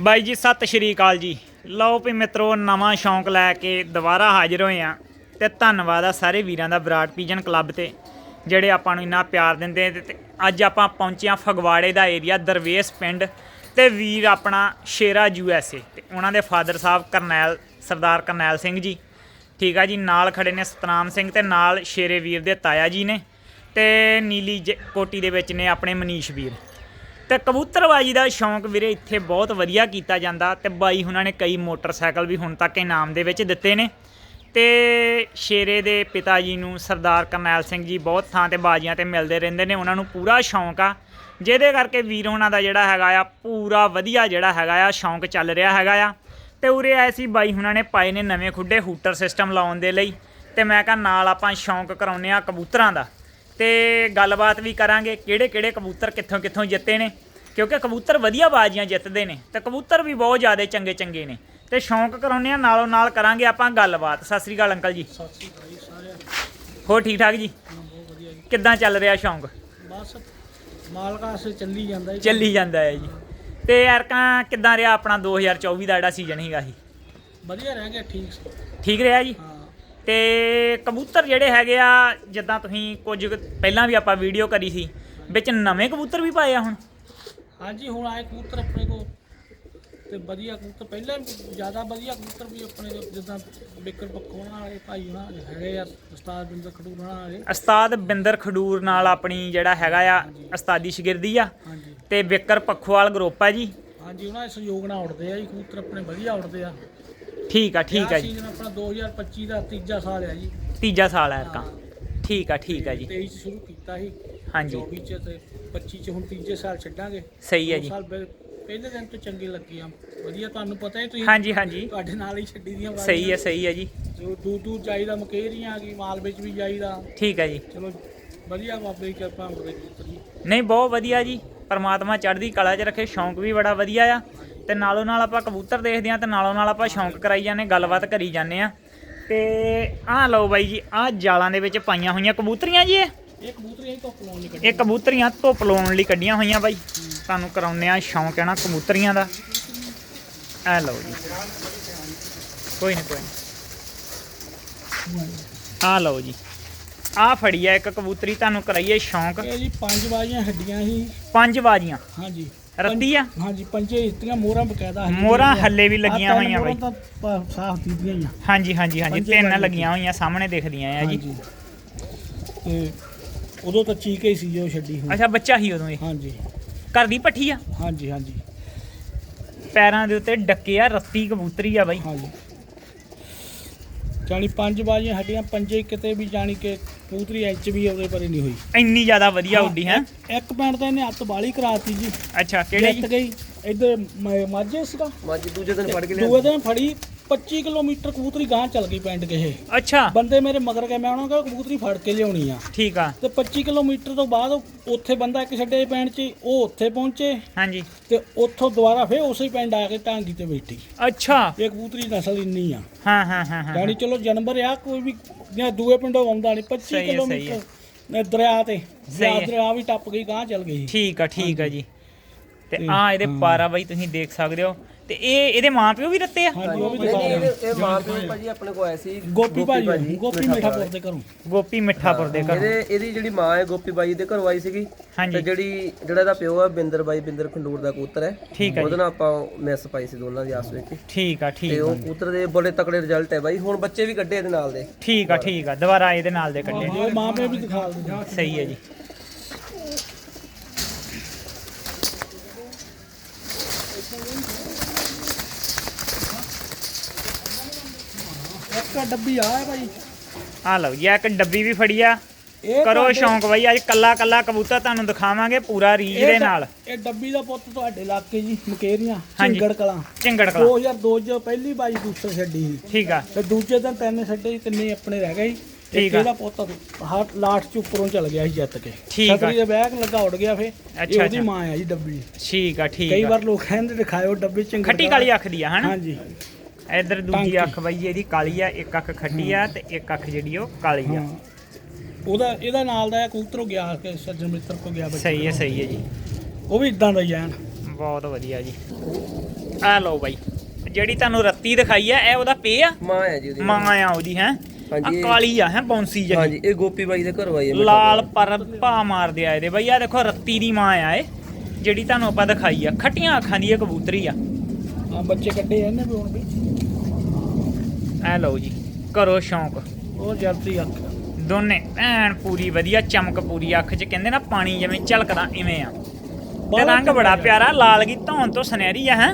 ਬਾਈ ਜੀ, ਸਤਿ ਸ਼੍ਰੀ ਅਕਾਲ ਜੀ। ਲਓ ਵੀ ਮਿੱਤਰੋ, ਨਵਾਂ ਸ਼ੌਂਕ ਲੈ ਕੇ ਦੁਬਾਰਾ ਹਾਜ਼ਰ ਹੋਏ ਆ ਤੇ ਧੰਨਵਾਦ ਆ ਸਾਰੇ ਵੀਰਾਂ ਦਾ ਵਿਰਾਟ ਪੀਜਨ ਕਲੱਬ ਤੇ, ਜਿਹੜੇ ਆਪਾਂ ਨੂੰ ਇੰਨਾ ਪਿਆਰ ਦਿੰਦੇ ਤੇ- ਅੱਜ ਆਪਾਂ ਪਹੁੰਚੇ ਆ ਫਗਵਾੜੇ ਦਾ ਏਰੀਆ ਦਰਵੇਸ ਪਿੰਡ ਤੇ ਵੀਰ ਆਪਣਾ ਸ਼ੇਰਾ ਯੂ ਐਸ ਏ ਤੇ ਉਹਨਾਂ ਦੇ ਫਾਦਰ ਸਾਹਿਬ ਕਰਨੈਲ, ਸਰਦਾਰ ਕਰਨੈਲ ਸਿੰਘ ਜੀ। ਠੀਕ ਆ ਜੀ, ਨਾਲ ਖੜੇ ਨੇ ਸਤਨਾਮ ਸਿੰਘ ਤੇ ਨਾਲ ਸ਼ੇਰੇ ਵੀਰ ਦੇ ਤਾਇਆ ਜੀ ਨੇ ਤੇ ਨੀਲੀ ਜ- ਕੋਟੀ ਦੇ ਵਿੱਚ ਨੇ ਆਪਣੇ ਮਨੀਸ਼ ਵੀਰ। ਤੇ ਕਬੂਤਰਬਾਜੀ ਦਾ ਸ਼ੌਂਕ ਵੀਰੇ ਇੱਥੇ ਬਹੁਤ ਵਧੀਆ ਕੀਤਾ ਜਾਂਦਾ ਤੇ ਬਾਈ ਹੁਣਾਂ ਨੇ ਕਈ ਮੋਟਰਸਾਈਕਲ ਵੀ ਹੁਣ ਤੱਕ ਇਨਾਮ ਦੇ ਵਿੱਚ ਦਿੱਤੇ ਨੇ। ਤੇ ਸ਼ੇਰੇ ਦੇ ਪਿਤਾ ਜੀ ਨੂੰ ਸਰਦਾਰ ਕਰਨੈਲ ਸਿੰਘ ਜੀ ਬਹੁਤ ਥਾਂ ਤੇ ਬਾਜੀਆਂ ਤੇ ਮਿਲਦੇ ਰਹਿੰਦੇ ਨੇ, ਉਹਨਾਂ ਨੂੰ ਪੂਰਾ ਸ਼ੌਂਕ ਆ। ਜਿਹਦੇ ਕਰਕੇ ਵੀਰ ਉਹਨਾਂ ਦਾ ਜਿਹੜਾ ਹੈਗਾ ਆ, ਪੂਰਾ ਵਧੀਆ ਜਿਹੜਾ ਹੈਗਾ ਆ, ਸ਼ੌਂਕ ਚੱਲ ਰਿਹਾ ਹੈਗਾ ਆ। ਤੇ ਉਰੇ ਆਏ ਸੀ, ਬਾਈ ਹੁਣਾਂ ਨੇ ਪਾਏ ਨੇ ਨਵੇਂ ਖੁੱਡੇ ਹੂਟਰ ਸਿਸਟਮ ਲਾਉਣ ਦੇ ਲਈ। ਤੇ ਮੈਂ ਕਿਹਾ ਨਾਲ ਆਪਾਂ ਸ਼ੌਂਕ ਕਰਾਉਨੇ ਆ ਕਬੂਤਰਾਂ ਦਾ। ਤੇ ਗੱਲਬਾਤ ਵੀ ਕਰਾਂਗੇ ਕਿਹੜੇ ਕਿਹੜੇ ਕਬੂਤਰ ਕਿੱਥੋਂ ਕਿੱਥੋਂ ਜਿੱਤੇ ਨੇ ਕਿਉਂਕਿ ਕਬੂਤਰ ਵਧੀਆ ਬਾਜ਼ੀਆਂ ਜਿੱਤਦੇ ਨੇ ਤੇ ਕਬੂਤਰ ਵੀ ਬਹੁਤ ਜ਼ਿਆਦਾ ਚੰਗੇ ਚੰਗੇ ਨੇ ਤੇ ਸ਼ੌਂਕ ਕਰਾਉਨੇ ਆ ਨਾਲੋਂ ਨਾਲ ਕਰਾਂਗੇ ਆਪਾਂ ਗੱਲਬਾਤ। ਸਤਿ ਸ੍ਰੀ ਅਕਾਲ ਅੰਕਲ ਜੀ। ਸਤਿ ਸ਼੍ਰੀ ਅਕਾਲ ਜੀ ਸਾਰਿਆਂ ਹੋਰ ਠੀਕ ਠਾਕ ਜੀ? ਬਹੁਤ ਵਧੀਆ ਜੀ। ਕਿੱਦਾਂ ਚੱਲ ਰਿਹਾ ਸ਼ੌਂਕ? ਬਸ ਮਾਲਕਾ ਸੇ ਚੱਲੀ ਜਾਂਦਾ ਜੀ। ਚੱਲੀ ਜਾਂਦਾ ਹੈ ਜੀ। ਤੇ ਯਾਰਕਾਂ ਕਿੱਦਾਂ ਰਿਹਾ ਆਪਣਾ 2024 ਦਾ ਜਿਹੜਾ ਸੀਜ਼ਨ ਸੀਗਾ ਸੀ? ਵਧੀਆ ਰਹਿ ਗਿਆ ਠੀਕ। ਠੀਕ ਰਿਹਾ ਜੀ? ਤੇ ਕਬੂਤਰ ਜਿਹੜੇ ਹੈਗੇ ਆ ਜਿੱਦਾਂ ਤੁਸੀਂ ਕੁਝ ਕੁ ਪਹਿਲਾਂ ਵੀ ਆਪਾਂ ਵੀਡੀਓ ਕਰੀ ਸੀ ਵਿੱਚ ਨਵੇਂ ਕਬੂਤਰ ਵੀ ਪਾਏ ਆ ਹੁਣ? ਹਾਂਜੀ ਹੁਣ ਆਏ ਕਬੂਤਰ ਆਪਣੇ ਕੋ ਤੇ ਵਧੀਆ ਕਬੂਤਰ ਪਹਿਲਾਂ ਜ਼ਿਆਦਾ ਵਧੀਆ ਕਬੂਤਰ ਵੀ ਆਪਣੇ ਕੋਲ ਜਿੱਦਾਂ ਬਿਕਰ ਪੱਖੋਣਾ ਵਾਲੇ ਭਾਈ ਉਹਨਾਂ ਦੇ ਹੈਗੇ ਆ ਉਸਤਾਦ ਬਿੰਦਰ ਖਡੂਰਾ ਵਾਲੇ। ਉਸਤਾਦ ਬਿੰਦਰ ਖਡੂਰ ਨਾਲ ਆਪਣੀ ਜਿਹੜਾ ਹੈਗਾ ਆ ਉਸਤਾਦੀ ਸ਼ਗਿਰਦੀ ਆ। ਹਾਂਜੀ। ਤੇ ਵਿਕਰ ਪੱਖੋਵਾਲ ਗਰੁੱਪ ਆ ਜੀ। ਹਾਂਜੀ ਉਹਨਾਂ ਦੇ ਸਹਿਯੋਗ ਨਾਲ ਉੜਦੇ ਆ ਜੀ ਕਬੂਤਰ ਆਪਣੇ ਵਧੀਆ ਉੜਦੇ ਆ। ਠੀਕ ਆ ਠੀਕ ਆ ਜੀ। ਸੀਜ਼ਨ ਆਪਣਾ 2025 ਦਾ ਤੀਜਾ ਸਾਲ ਆ ਜੀ। ਤੀਜਾ ਸਾਲ ਆ ਐਰਕਾਂ ਠੀਕ ਆ ਠੀਕ ਆ ਜੀ। 23 ਚ ਸ਼ੁਰੂ ਕੀਤਾ ਸੀ। ਹਾਂਜੀ। 24 ਚ ਤੇ 25 ਚ ਹੁਣ ਤੀਜੇ ਸਾਲ ਛੱਡਾਂਗੇ। ਸਹੀ ਹੈ ਜੀ। ਸਾਲ ਪਹਿ- ਪਹਿਲੇ ਦਿਨ ਤੋਂ ਚੰਗੇ ਲੱਗੇ ਆ। ਵਧੀਆ ਤੁਹਾਨੂੰ ਪਤਾ ਹੈ ਤੁਸੀਂ ਹਾਂਜੀ ਹਾਂਜੀ। ਤੁਹਾਡੇ ਨਾਲ ਹੀ ਛੱਡੀ ਦੀਆਂ ਸਹੀ ਹੈ ਸਹੀ ਹੈ ਜੀ। ਜੋ ਦੂਰ ਦੂਰ ਜਾਈਦਾ ਮਕੇਰੀਆਂ ਕੀ ਮਾਲ ਵਿੱਚ ਵੀ ਜਾਈਦਾ। ਠੀਕ ਆ ਜੀ। ਚਲੋ ਵਧੀਆ ਬਾਬੇ ਦੀ ਕਿਰਪਾ ਕਬੂਤਰ ਜੀ ਨਹੀਂ ਬਹੁਤ ਵਧੀਆ ਜੀ। ਪਰਮਾਤਮਾ ਚੜ੍ਹਦੀ ਕਲਾ 'ਚ ਰੱਖੇ ਸ਼ੌਂਕ ਵੀ ਬੜਾ ਵਧੀਆ ਆ। ਤੇ ਨਾਲੋਂ ਨਾਲ ਆਪਾਂ ਕਬੂਤਰ ਦੇਖਦੇ ਆ ਤੇ ਨਾਲੋਂ ਨਾਲ ਆਪਾਂ ਸ਼ੌਂਕ ਕਰਾਈ ਜਾਂਦੇ ਗੱਲਬਾਤ ਕਰੀ ਜਾਂਦੇ ਆ ਤੇ ਆਹ ਲਓ ਬਾਈ ਜੀ ਆਹ ਜਾਲਾਂ ਦੇ ਵਿੱਚ ਪਾਈਆਂ ਹੋਈਆਂ ਕਬੂਤਰੀਆਂ ਜੀ ਇਹ। ਇਹ ਕਬੂਤਰੀਆਂ ਧੁੱਪ ਲਾਉਣ ਇਹ ਕਬੂਤਰੀਆਂ ਧੁੱਪ ਲਾਉਣ ਲਈ ਕੱਢੀਆਂ ਹੋਈਆਂ ਬਾਈ। ਤੁਹਾਨੂੰ ਕਰਾਉਂਦੇ ਆ ਸ਼ੌਂਕ ਹੈ ਨਾ ਕਬੂਤਰੀਆਂ ਦਾ। ਐ ਲਓ ਜੀ। ਕੋਈ ਨਹੀਂ ਕੋਈ ਨਹੀਂ ਆ ਲਓ ਜੀ। ਆ ਫੜੀ ਆ ਇੱਕ ਕਬੂਤਰੀ ਤੁਹਾਨੂੰ ਕਰਾਈਏ ਸ਼ੌਂਕ। ਇਹ ਜੀ ਪੰਜ ਬਾਜੀਆਂ ਹੱਡੀਆਂ ਸੀ। ਪੰਜ ਬਾਜੀਆਂ। ਹਾਂਜੀ। ਰੱਤੀ ਆ? ਹਾਂਜੀ ਪੰਜੇ ਇਸਤਰੀਆਂ ਮੋਹਰਾਂ ਬਕਾਇਦਾ ਹੱਡੀਆਂ ਮੋਹਰਾਂ। ਹੱਲੇ ਵੀ ਲੱਗੀਆਂ ਹੋਈਆਂ ਬਾਈ। ਸਾਫ਼ ਦੀਦੀਆਂ ਹੀ ਆ। ਹਾਂਜੀ ਹਾਂਜੀ ਹਾਂਜੀ ਤਿੰਨ ਲੱਗੀਆਂ ਹੋਈਆਂ ਸਾਹਮਣੇ ਦਿਖਦੀਆਂ ਆ ਜੀ। ਤੇ ਉਦੋਂ ਤਾਂ ਚੀਕੇ ਹੀ ਸੀ ਜੋ ਛੱਡੀ ਹੁਣ ਅੱਛਾ ਬੱਚਾ ਹੀ ਉਦੋਂ ਇਹ? ਹਾਂਜੀ। ਘਰ ਦੀ ਪੱਠੀ ਆ? ਹਾਂਜੀ ਹਾਂਜੀ। ਪੈਰਾਂ ਦੇ ਉੱਤੇ ਡੱਕੇ ਆ ਰੱਤੀ ਕਬੂਤਰੀ ਆ ਬਾਈ। ਹਾਂਜੀ। ਜਾਣੀ ਪੰਜ ਬਾਜੀਆਂ ਹੱਡੀਆਂ ਪੰਜੇ ਕਿਤੇ ਵੀ ਜਾਣੀ ਕਿ ਕਬੂਤਰੀ ਇੰਚ ਵੀ ਉਹਦੇ ਪਰੇ ਨਹੀਂ ਹੋਈ। ਇੰਨੀ ਜ਼ਿਆਦਾ ਵਧੀਆ ਉੱਡੀ ਹੈ? ਇੱਕ- ਪਿੰਡ ਤਾਂ ਇਹਨੇ ਹੱਥ ਬਾਲੀ ਕਰਾਤੀ ਜੀ। ਅੱਛਾ ਕਿਹੜੇ? ਜਿੱਤ ਗਈ। ਇੱਧਰ ਮਾਝੇ ਸੀਗਾ। ਮੱਝ ਦੂਜੇ ਦਿਨ ਫੜ ਕੇ ਦੂਏ ਦਿਨ ਫੜੀ। 25 ਕਿਲੋਮੀਟਰ ਕਬੂਤਰੀ ਗਾਂ ਚੱਲ ਗਈ ਪਿੰਡ ਕਿਸੇ ਅੱਛਾ। ਬੰਦੇ ਮੇਰੇ ਮਗਰ ਗਏ ਮੈਂ ਉਹਨਾਂ ਕੋਲ ਕਬੂਤਰੀ ਫੜ ਕੇ ਲਿਆਉਣੀ ਆ। ਠੀਕ ਆ। ਤੇ 25 ਕਿਲੋਮੀਟਰ ਤੋਂ ਬਾਅਦ ਉੱਥੇ ਬੰਦਾ ਇੱਕ ਛੱਡੇ ਪਿੰਡ 'ਚ ਉਹ ਉੱਥੇ ਪਹੁੰਚੇ। ਹਾਂਜੀ। ਤੇ ਉੱਥੋਂ ਦੁਬਾਰਾ ਫੇਰ ਉਸੇ ਪਿੰਡ ਆ ਕੇ ਟਾਂਗੀ ਤੇ ਬੈਠੀ। ਅੱਛਾ। ਇਹ ਕਬੂਤਰੀ ਨਸਲ ਇੰਨੀ ਆ। ਹਾਂ ਹਾਂ ਹਾਂ ਹਾਂ ਚਲੋ ਜਨਵਰ ਆ ਕੋਈ ਵੀ ਜਾਂ ਦੂਏ ਪਿੰਡੋਂ ਆਉਂਦਾ ਨਹੀਂ। 25 ਸਹੀ ਹੈ, ਸਹੀ ਕਿਲੋਮੀਟਰ ਨੇ ਦਰਿਆ ਤੇ ਹੈ। ਦਰਿਆ ਦਰਿਆ ਵੀ ਟੱਪ ਗਈ ਗਾਂ ਚੱਲ ਗਈ। ਠੀਕ ਆ ਠੀਕ ਆ ਜੀ। ਤੇ ਆ ਇਹਦੇ। ਪਾਰਾ ਬਾਈ ਤੁਸੀਂ ਦੇਖ ਸਕਦੇ ਹੋ। ਤੇ ਇਹ ਇਹਦੇ ਮਾਂ ਪਿਓ ਵੀ ਰੱਤੇ ਆ? ਹਾਂਜੀ ਉਹ ਵੀ ਨਹੀਂ, ਦਿਖਾ ਨਹੀਂ, ਰਹੇ ਇਹ ਇਹ ਮਾਂ ਪਿਓ ਭਾਜੀ ਆਪਣੇ ਕੋ ਆਏ ਸੀ। ਗੋਪੀ ਭਾਜੀ ਗੋਪੀ ਮਿੱਠਾਪੁਰ ਦੇ ਘਰੋਂ। ਗੋਪੀ ਮਿੱਠਾਪੁਰ ਦੇ ਘਰ। ਇਹਦੇ ਇਹਦੀ ਜਿਹੜੀ ਮਾਂ ਹੈ ਗੋਪੀ ਬਾਈ ਦੇ ਘਰੋਂ ਆਈ ਸੀਗੀ। ਹਾਂਜੀ। ਤੇ ਜਿਹੜੀ ਜਿਹੜਾ ਇਹਦਾ ਪਿਓ ਹੈ ਬਿੰਦਰ ਬਾਈ ਬਿੰਦਰ ਖੰਡੂਰ ਦਾ ਕਬੂਤਰ ਹੈ। ਠੀਕ ਹੈ ਉਹਦੇ ਜੀ। ਨਾਲ ਆਪਾਂ ਮਿਸ ਪਾਈ ਸੀ ਦੋਨਾਂ ਦੀ ਆਸ ਵਿੱਚ। ਠੀਕ ਆ ਤੇ ਠੀਕ ਉਹ ਆ ਕਬੂਤਰ ਦੇ ਬੜੇ ਤਕੜੇ ਰਿਜ਼ਲਟ ਹੈ ਬਾਈ। ਹੁਣ ਬੱਚੇ ਵੀ ਕੱਢੇ ਇਹਦੇ ਨਾਲ ਦੇ। ਠੀਕ ਆ ਠੀਕ ਆ। ਦੁਬਾਰਾ ਇਹਦੇ ਨਾਲ ਦੇ ਕੱਢੇ। ਮਾਂ ਪਿਓ ਵੀ ਦਿਖਾ ਦਿੰਦੇ ਸਹੀ ਹੈ ਜੀ। ਇੱਕ ਡੱਬੀ ਆ ਹੈ ਭਾਈ? ਆ ਲਓ ਜੀ ਆਹ ਇੱਕ ਡੱਬੀ ਵੀ ਫੜੀ ਆ। ਇਹ ਕਰੋ ਤੁਹਾਡੇ- ਸ਼ੌਂਕ ਬਾਈ ਅੱਜ ਕੱਲਾ ਕੱਲਾ ਕਬੂਤਰ ਤੁਹਾਨੂੰ ਦਿਖਾਵਾਂਗੇ ਪੂਰਾ ਇਹ ਦੇ ਨਾਲ। ਇਹ ਡੱਬੀ ਦਾ ਪੁੱਤ ਤੁਹਾਡੇ ਇਲਾਕੇ ਜੀ ਮਕੇਰੀਆਂ ਹਾਂਜੀ। ਝਿੰਗੜ ਕਲਾਂ। ਚਿੰਗੜ ਕਲਾ। 2002 ਚ ਪਹਿਲੀ ਬਾਈ ਦੂਸਰ ਛੱਡੀ ਸੀ। ਠੀਕ ਆ। ਤੇ ਦੂਜੇ ਦਿਨ ਤਿੰਨ ਛੱਡੇ ਸੀ, ਤਿੰਨੇ ਆਪਣੇ ਰਹਿ ਗਏ ਸੀ। ਠੀਕ ਆ। ਇਹਦਾ ਪੁੱਤ ਹਾਟ ਲਾਸਟ ਚ ਉੱਪਰੋਂ ਚੱਲ ਗਿਆ ਸੀ ਜਿੱਤ ਕੇ। ਠੀਕ ਆ। ਛਤਰੀ ਦੇ ਬੈਗ ਲੱਗਾ ਉੱਡ ਗਿਆ ਫੇ। ਅੱਛਾ, ਇਹ ਉਹਦੀ ਅੱਛਾ। ਮਾਂ ਆ ਜੀ ਡੱਬੀ। ਠੀਕ ਆ ਠੀਕ ਕਈ ਆ। ਵਾਰ ਲੋਕ ਕਹਿੰਦੇ ਦਿਖਾਇਓ ਡੱਬੀ ਝਿੰਗੜ ਖੱਟੀ। ਕਾਲੀ ਅੱਖ ਦੀ ਆ ਹਨਾ? ਹਾਂਜੀ। ਇਧਰ ਦੂਜੀ। ਅੱਖ ਬਾਈ ਇਹਦੀ ਕਾਲੀ ਆ ਇੱਕ ਅੱਖ ਖੱਟੀ ਆ ਤੇ ਇੱਕ ਅੱਖ ਜਿਹੜੀ ਉਹ ਕਾਲੀ ਆ। ਉਹਦਾ ਇਹਦਾ ਨਾਲ ਦਾ ਕਬੂਤਰ ਗਿਆ ਕਿ ਸੱਜਣ ਮਿੱਤਰ ਕੋ ਗਿਆ ਬੱਚਾ ਸਹੀ ਹੈ ਸਹੀ ਹੈ ਜੀ। ਉਹ ਵੀ ਇਦਾਂ ਦਾ ਹੀ ਐਨ ਬਹੁਤ ਵਧੀਆ ਜੀ। ਆ ਲਓ ਬਾਈ ਜਿਹੜੀ ਤੁਹਾਨੂੰ ਰੱਤੀ ਦਿਖਾਈ ਆ ਇਹ ਉਹਦਾ ਪੇ ਆ? ਮਾਂ ਹੈ ਜੀ ਉਹਦੀ। ਮਾਂ ਆ ਉਹਦੀ ਹੈ? ਹਾਂਜੀ, ਇਹ- ਕਾਲੀ ਆ ਹੈ ਬੌਂਸੀ ਜਿਹੀ। ਹਾਂਜੀ ਇਹ ਗੋਪੀ ਬਾਈ ਦੇ ਘਰੋਂ ਆਈ ਹੈ ਲਾਲ ਪਰ ਭਾ ਮਾਰਦੇ ਆ ਇਹਦੇ। ਬਈ ਆ ਦੇਖੋ ਰੱਤੀ ਦੀ ਮਾਂ ਆ ਇਹ ਜਿਹੜੀ ਤੁਹਾਨੂੰ ਆਪਾਂ ਦਿਖਾਈ ਆ। ਖੱਟੀਆਂ ਅੱਖਾਂ ਦੀ ਇਹ ਕਬੂਤਰੀ ਆ। ਆ ਬੱਚੇ ਕੱਢੇ ਇਹਨੇ ਵੀ ਹੁਣ ਵੀ। ਐ ਲਓ ਜੀ ਕਰੋ ਸ਼ੌਂਕ। ਉਹ ਜਲਦੀ ਅੱਖ। ਦੋਨੇ ਐਨ ਪੂਰੀ ਵਧੀਆ ਚਮਕ ਪੂਰੀ ਅੱਖ 'ਚ ਕਹਿੰਦੇ ਨਾ ਪਾਣੀ ਜਿਵੇਂ ਝਲਕਦਾ ਇਵੇਂ ਆ। ਤੇ ਬਹੁਤ ਰੰਗ ਬੜਾ ਪਿਆਰਾ ਲਾਲ ਗੀ ਧੌਣ ਤੋਂ ਸੁਨਹਿਰੀ ਆ ਹੈ?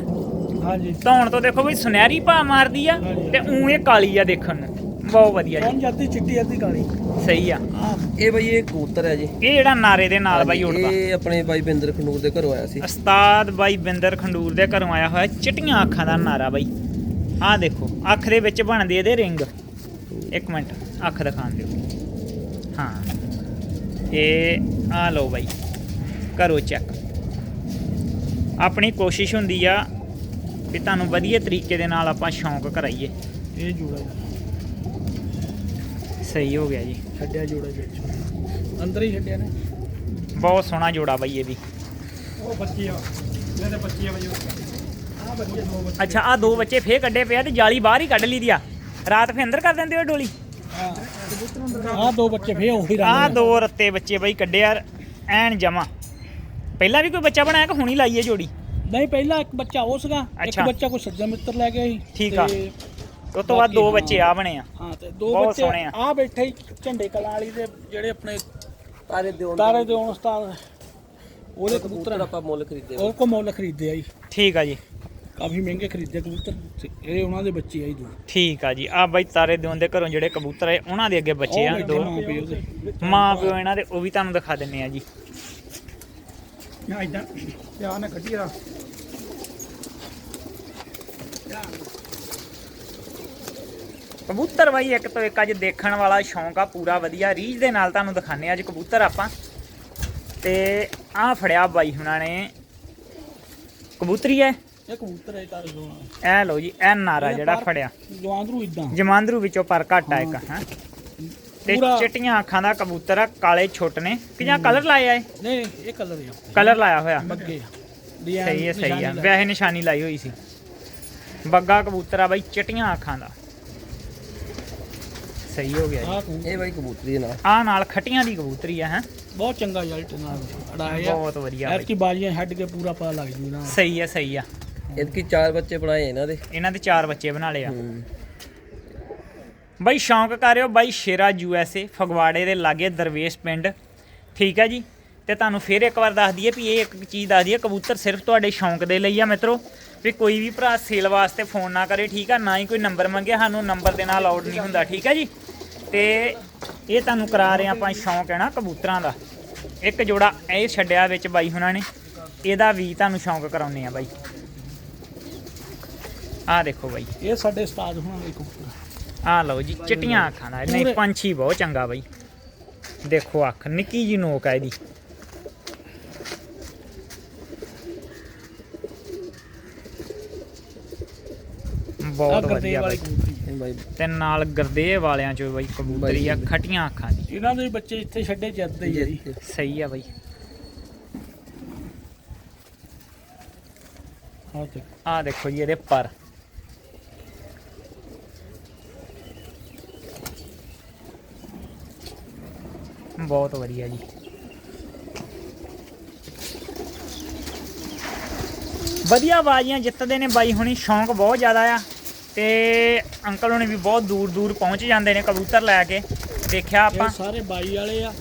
ਹਾਂਜੀ। ਧੌਣ ਤੋਂ ਦੇਖੋ ਬਈ ਸੁਨਹਿਰੀ ਭਾ ਮਾਰਦੀ ਆ। ਤੇ ਉਂ ਇਹ ਕਾਲੀ ਆ ਦੇਖਣ ਨੂੰ। ਬਹੁਤ ਵਧੀਆ ਜੀ। ਜਲਦੀ ਚਿੱਟੀ ਅੱਧੀ ਕਾਲੀ? ਸਹੀ ਆ। ਇਹ ਬਾਈ ਇਹ ਕਬੂਤਰ ਹੈ ਜੀ। ਇਹ ਜਿਹੜਾ ਨਾਰੇ ਦੇ ਨਾਲ ਬਾਈ ਉੱਡਦਾ ਇਹ ਆਪਣੇ ਬਾਈ ਬਿੰਦਰ ਖੰਡੂਰ ਦੇ ਘਰੋਂ ਆਇਆ ਸੀ। ਉਸਤਾਦ ਬਾਈ ਬਿੰਦਰ ਖੰਡੂਰ ਦੇ ਘਰੋਂ ਆਇਆ ਹੋਇਆ ਚਿੱਟੀਆਂ ਅੱਖਾਂ ਦਾ ਨਾਰਾ ਬਾਈ। ਆਹ ਦੇਖੋ ਅੱਖ ਦੇ ਵਿੱਚ ਬਣਦੇ ਇਹਦੇ ਰਿੰਗ ਇੱਕ ਮਿੰਟ ਅੱਖ ਦਿਖਾਣ ਦਿਓ। ਹਾਂ। ਇਹ ਆ ਲਓ ਬਾਈ ਕਰੋ ਚੈੱਕ ਆਪਣੀ ਕੋਸ਼ਿਸ਼ ਹੁੰਦੀ ਆ ਕਿ ਤੁਹਾਨੂੰ ਵਧੀਆ ਤਰੀਕੇ ਦੇ ਨਾਲ ਆਪਾਂ ਸ਼ੌਂਕ ਕਰਾਈਏ। ਇਹ ਜੋੜਾ। ਸਹੀ ਹੋ ਗਿਆ ਜੀ। ਛੱਡਿਆ ਜੋੜਾ ਵਿੱਚ ਅੰਦਰ ਹੀ ਛੱਡਿਆ ਨੇ। ਬਹੁਤ ਸੋਹਣਾ ਜੋੜਾ ਬਾਈ ਇਹ ਵੀ। ਉਹ ਬੱਚੀ ਆ। ਮੇਰੇ ਬੱਚੀ ਆ ਬਈ ਆ ਬੱਚੇ ਦੋ ਬੱਚੇ ਅੱਛਾ ਆ ਦੋ ਬੱਚੇ ਫੇਰ ਕੱਢੇ ਪਿਆ ਤੇ ਜਾਲੀ ਬਾਹਰ ਹੀ ਕੱਢ ਲਈ ਦੀ ਆ। ਰਾਤ ਫੇਰ ਅੰਦਰ ਕਰ ਦਿੰਦੇ ਹੋ ਡੋਲੀ? ਆ ਦੋ ਬੱਚੇ ਫੇ ਉਹੀ ਆ ਦੇ। ਰੱਤੇ ਬੱਚੇ ਬਈ ਕੱਢੇ ਯਾਰ ਐਨ ਜਮਾ। ਪਹਿਲਾਂ ਵੀ ਕੋਈ ਬੱਚਾ ਬਣਾਇਆ ਕਿ ਹੁਣੀ ਲਾਈਏ ਜੋੜੀ? ਨਹੀਂ ਪਹਿਲਾਂ ਇੱਕ ਬੱਚਾ ਉਹ ਸੀਗਾ ਇੱਕ ਅੱਛਾ। ਬੱਚਾ ਕੋਈ ਸੱਜਣ ਮਿੱਤਰ ਲੈ ਗਿਆ ਸੀ ਠੀਕ ਆ। ਤੇ ਉਸ ਤੋਂ ਬਾਅਦ ਦੋ ਬਾਕੀ ਬੱਚੇ ਆ ਬਣੇ ਆ। ਹਾਂ ਤੇ ਦੋ ਬਹੁਤ ਬੱਚੇ ਸੋਹਣੇ ਆ। ਆ ਬੈਠੇ ਹੀ ਝੰਡੇ ਕਲਾਂ ਵਾਲੀ ਦੇ ਜਿਹੜੇ ਆਪਣੇ ਤਾਰੇ ਦੇ ਤਾਰੇ ਦੇ ਉਸਤਾਦ ਉਹਦੇ ਕਬੂਤਰ ਕਬੂਤਰ ਆਪਾਂ ਮੁੱਲ ਖਰੀਦੇ ਉਹ ਕੋ ਮੁੱਲ ਖਰੀਦੇ ਆ ਜੀ। ਠੀਕ ਆ ਜੀ। ਕਾਫੀ ਮਹਿੰਗੇ ਖਰੀਦੇ ਕਬੂਤਰ ਤੇ ਇਹ ਉਹਨਾਂ ਦੇ ਬੱਚੇ ਆ ਜੀ ਦੋ। ਠੀਕ ਆ ਜੀ। ਆ ਬਈ ਤਾਰੇ ਦਿਓਂ ਦੇ ਘਰੋਂ ਜਿਹੜੇ ਕਬੂਤਰ ਆਏ ਉਹਨਾਂ ਦੇ ਅੱਗੇ ਬੱਚੇ ਆ ਦੋ। ਮਾਂ ਪਿਓ ਦੇ। ਮਾਂ ਪਿਓ ਇਹਨਾਂ ਦੇ ਉਹ ਵੀ ਤੁਹਾਨੂੰ ਦਿਖਾ ਦਿੰਨੇ ਆ ਜੀ। ਨਾ ਇਦਾਂ ਧਿਆਨ ਨਾਲ ਕੱਢੀ ਰਾ ਕਬੂਤਰ ਬਾਈ ਇੱਕ ਤੋਂ ਇੱਕ ਅੱਜ ਦੇਖਣ ਵਾਲਾ ਸ਼ੌਂਕ ਆ ਪੂਰਾ ਵਧੀਆ। ਰੀਝ ਦੇ ਨਾਲ ਤੁਹਾਨੂੰ ਦਿਖਾਣੇ ਅੱਜ ਕਬੂਤਰ ਆਪਾਂ। ਤੇ ਆ ਫੜਿਆ ਬਾਈ ਹੁਣਾਂ ਨੇ। ਕਬੂਤਰੀ ਐ ਇਹ ਕਬੂਤਰ ਹੈ ਐ ਲਓ ਜੀ ਐ ਨਾਰਾ ਜਿਹੜਾ ਫੜਿਆ। ਜਵਾਂਦਰੂ ਇਦਾਂ। ਜਮਾਂਦਰੂ ਵਿੱਚੋਂ ਪਰ ਘੱਟ ਆ ਇੱਕ ਹੈ। ਤੇ ਚਿੱਟੀਆਂ ਅੱਖਾਂ ਦਾ ਕਬੂਤਰ ਆ ਕਾਲੇ ਛੁੱਟ ਨੇ। ਕਿ ਜਾਂ ਕਲਰ ਲਾਇਆ ਏ ਨਹੀਂ ਇਹ ਕਲਰ ਆ। ਕਲਰ ਲਾਇਆ ਹੋਇਆ। ਬੱਗੇ ਸਹੀ ਹੈ ਸਹੀ ਹੈ। ਵੈਸੇ ਨਿਸ਼ਾਨੀ ਲਾਈ ਹੋਈ ਸੀ। ਬੱਗਾ ਕਬੂਤਰ ਆ ਬਾਈ ਚਿੱਟੀਆਂ ਅੱਖਾਂ ਦਾ। ਸਹੀ ਹੋ ਗਿਆ ਆ ਇਹ ਬਾਈ ਕਬੂਤਰੀ ਦੇ ਨਾਲ। ਆ ਨਾਲ ਖਟੀਆਂ ਦੀ ਕਬੂਤਰੀ ਆ ਹੈ। ਬਹੁਤ ਚੰਗਾ ਰਿਜ਼ਲਟ ਨਾਲ ਅੜਾਇਆ। ਬਹੁਤ ਵਧੀਆ ਐਤ ਬਾਈ। ਕੀ ਬਾਜੀਆਂ ਛੱਡ ਕੇ ਪੂਰਾ ਪਤਾ ਲੱਗ ਜੂ ਨਾ। ਸਹੀ ਹੈ ਸਹੀ ਆ ਇਹਦੇ ਚਾਰ ਬੱਚੇ ਬਣਾਏ ਇਹਨਾਂ ਦੇ। ਇਹਨਾਂ ਦੇ ਚਾਰ ਬੱਚੇ ਬਣਾ ਲਏ ਆ। ਹੂੰ। ਬਾਈ ਸ਼ੌਂਕ ਕਰਿਓ ਬਾਈ ਸ਼ੇਰਾ ਯੂ ਐਸ ਏ ਫਗਵਾੜੇ ਦੇ ਲਾਗੇ ਦਰਵੇਸ਼ ਪਿੰਡ। ਠੀਕ ਹੈ ਜੀ? ਤੇ ਤੁਹਾਨੂੰ ਫਿਰ ਇੱਕ ਵਾਰ ਦੱਸ ਦਈਏ ਵੀ ਇਹ ਇੱਕ ਚੀਜ਼ ਦੱਸ ਦਈਏ ਕਬੂਤਰ ਸਿਰਫ ਤੁਹਾਡੇ ਸ਼ੌਂਕ ਦੇ ਲਈ ਆ ਮਿੱਤਰੋ। ਵੀ ਕੋਈ ਵੀ ਭਰਾ ਸੇਲ ਵਾਸਤੇ ਫੋਨ ਨਾ ਕਰੇ ਠੀਕ ਆ? ਨਾ ਹੀ ਕੋਈ ਨੰਬਰ ਮੰਗੇ ਸਾਨੂੰ ਨੰਬਰ ਦੇ ਨਾਲ ਆਊਟ ਨਹੀਂ ਹੁੰਦਾ ਠੀਕ ਹੈ ਜੀ? ਤੇ ਇਹ ਤੁਹਾਨੂੰ ਕਰਾ ਰਹੇ ਆਪਾਂ ਸ਼ੌਂਕ ਹੈ ਨਾ ਕਬੂਤਰਾਂ ਦਾ। ਇੱਕ ਜੋੜਾ ਇਹ ਛੱਡਿਆ ਵਿੱਚ ਬਾਈ ਹੁਣਾਂ ਨੇ। ਇਹਦਾ ਵੀ ਤੁਹਾਨੂੰ ਸ਼ੌਂਕ ਕਰਾਉਨੇ ਆ ਬਾਈ। ਆਹ ਦੇਖੋ ਬਾਈ। ਇਹ ਸਾਡੇ ਉਸਤਾਦ ਹੋਣਾ ਦੇ ਕਬੂਤਰ ਆ ਲਓ ਜੀ ਚਿੱਟੀਆਂ ਅੱਖਾਂ ਦਾ। ਨਹੀਂ ਪੰਛੀ ਬਹੁਤ ਚੰਗਾ ਬਈ। ਦੇਖੋ ਅੱਖ ਨਿੱਕੀ ਜੀ ਨੋਕ ਆ ਇਹਦੀ। ਬਹੁਤ ਵਧੀਆ ਵਾਲੀ ਬਈ। ਤੇ ਨਾਲ ਗਰਦੇ ਵਾਲਿਆਂ ਚੋਂ ਬਈ ਕਬੂਤਰੀ ਆ ਖਟੀਆਂ ਅੱਖਾਂ ਦੀ। ਇਹਨਾਂ ਦੇ ਬੱਚੇ ਇੱਥੇ ਛੱਡੇ ਜਿੱਦੇ ਹੀ ਆ ਸਹੀ ਆ ਬਈ। ਆ ਦੇਖੋ ਜੀ ਇਹਦੇ ਪਰ। ਬਹੁਤ ਵਧੀਆ ਜੀ। ਵਧੀਆ ਬਾਜ਼ੀਆਂ ਜਿੱਤਦੇ ਨੇ ਬਾਈ ਹੁਣੀ ਸ਼ੌਂਕ ਬਹੁਤ ਜ਼ਿਆਦਾ ਆ ਤੇ ਅੰਕਲ ਹੁਣੀ ਵੀ ਬਹੁਤ ਦੂਰ ਦੂਰ ਪਹੁੰਚ ਜਾਂਦੇ ਨੇ ਕਬੂਤਰ ਲੈ ਕੇ। ਦੇਖਿਆ ਆਪਾਂ। ਇਹ ਸਾਰੇ ਬਾਈ ਵਾਲੇ ਆ।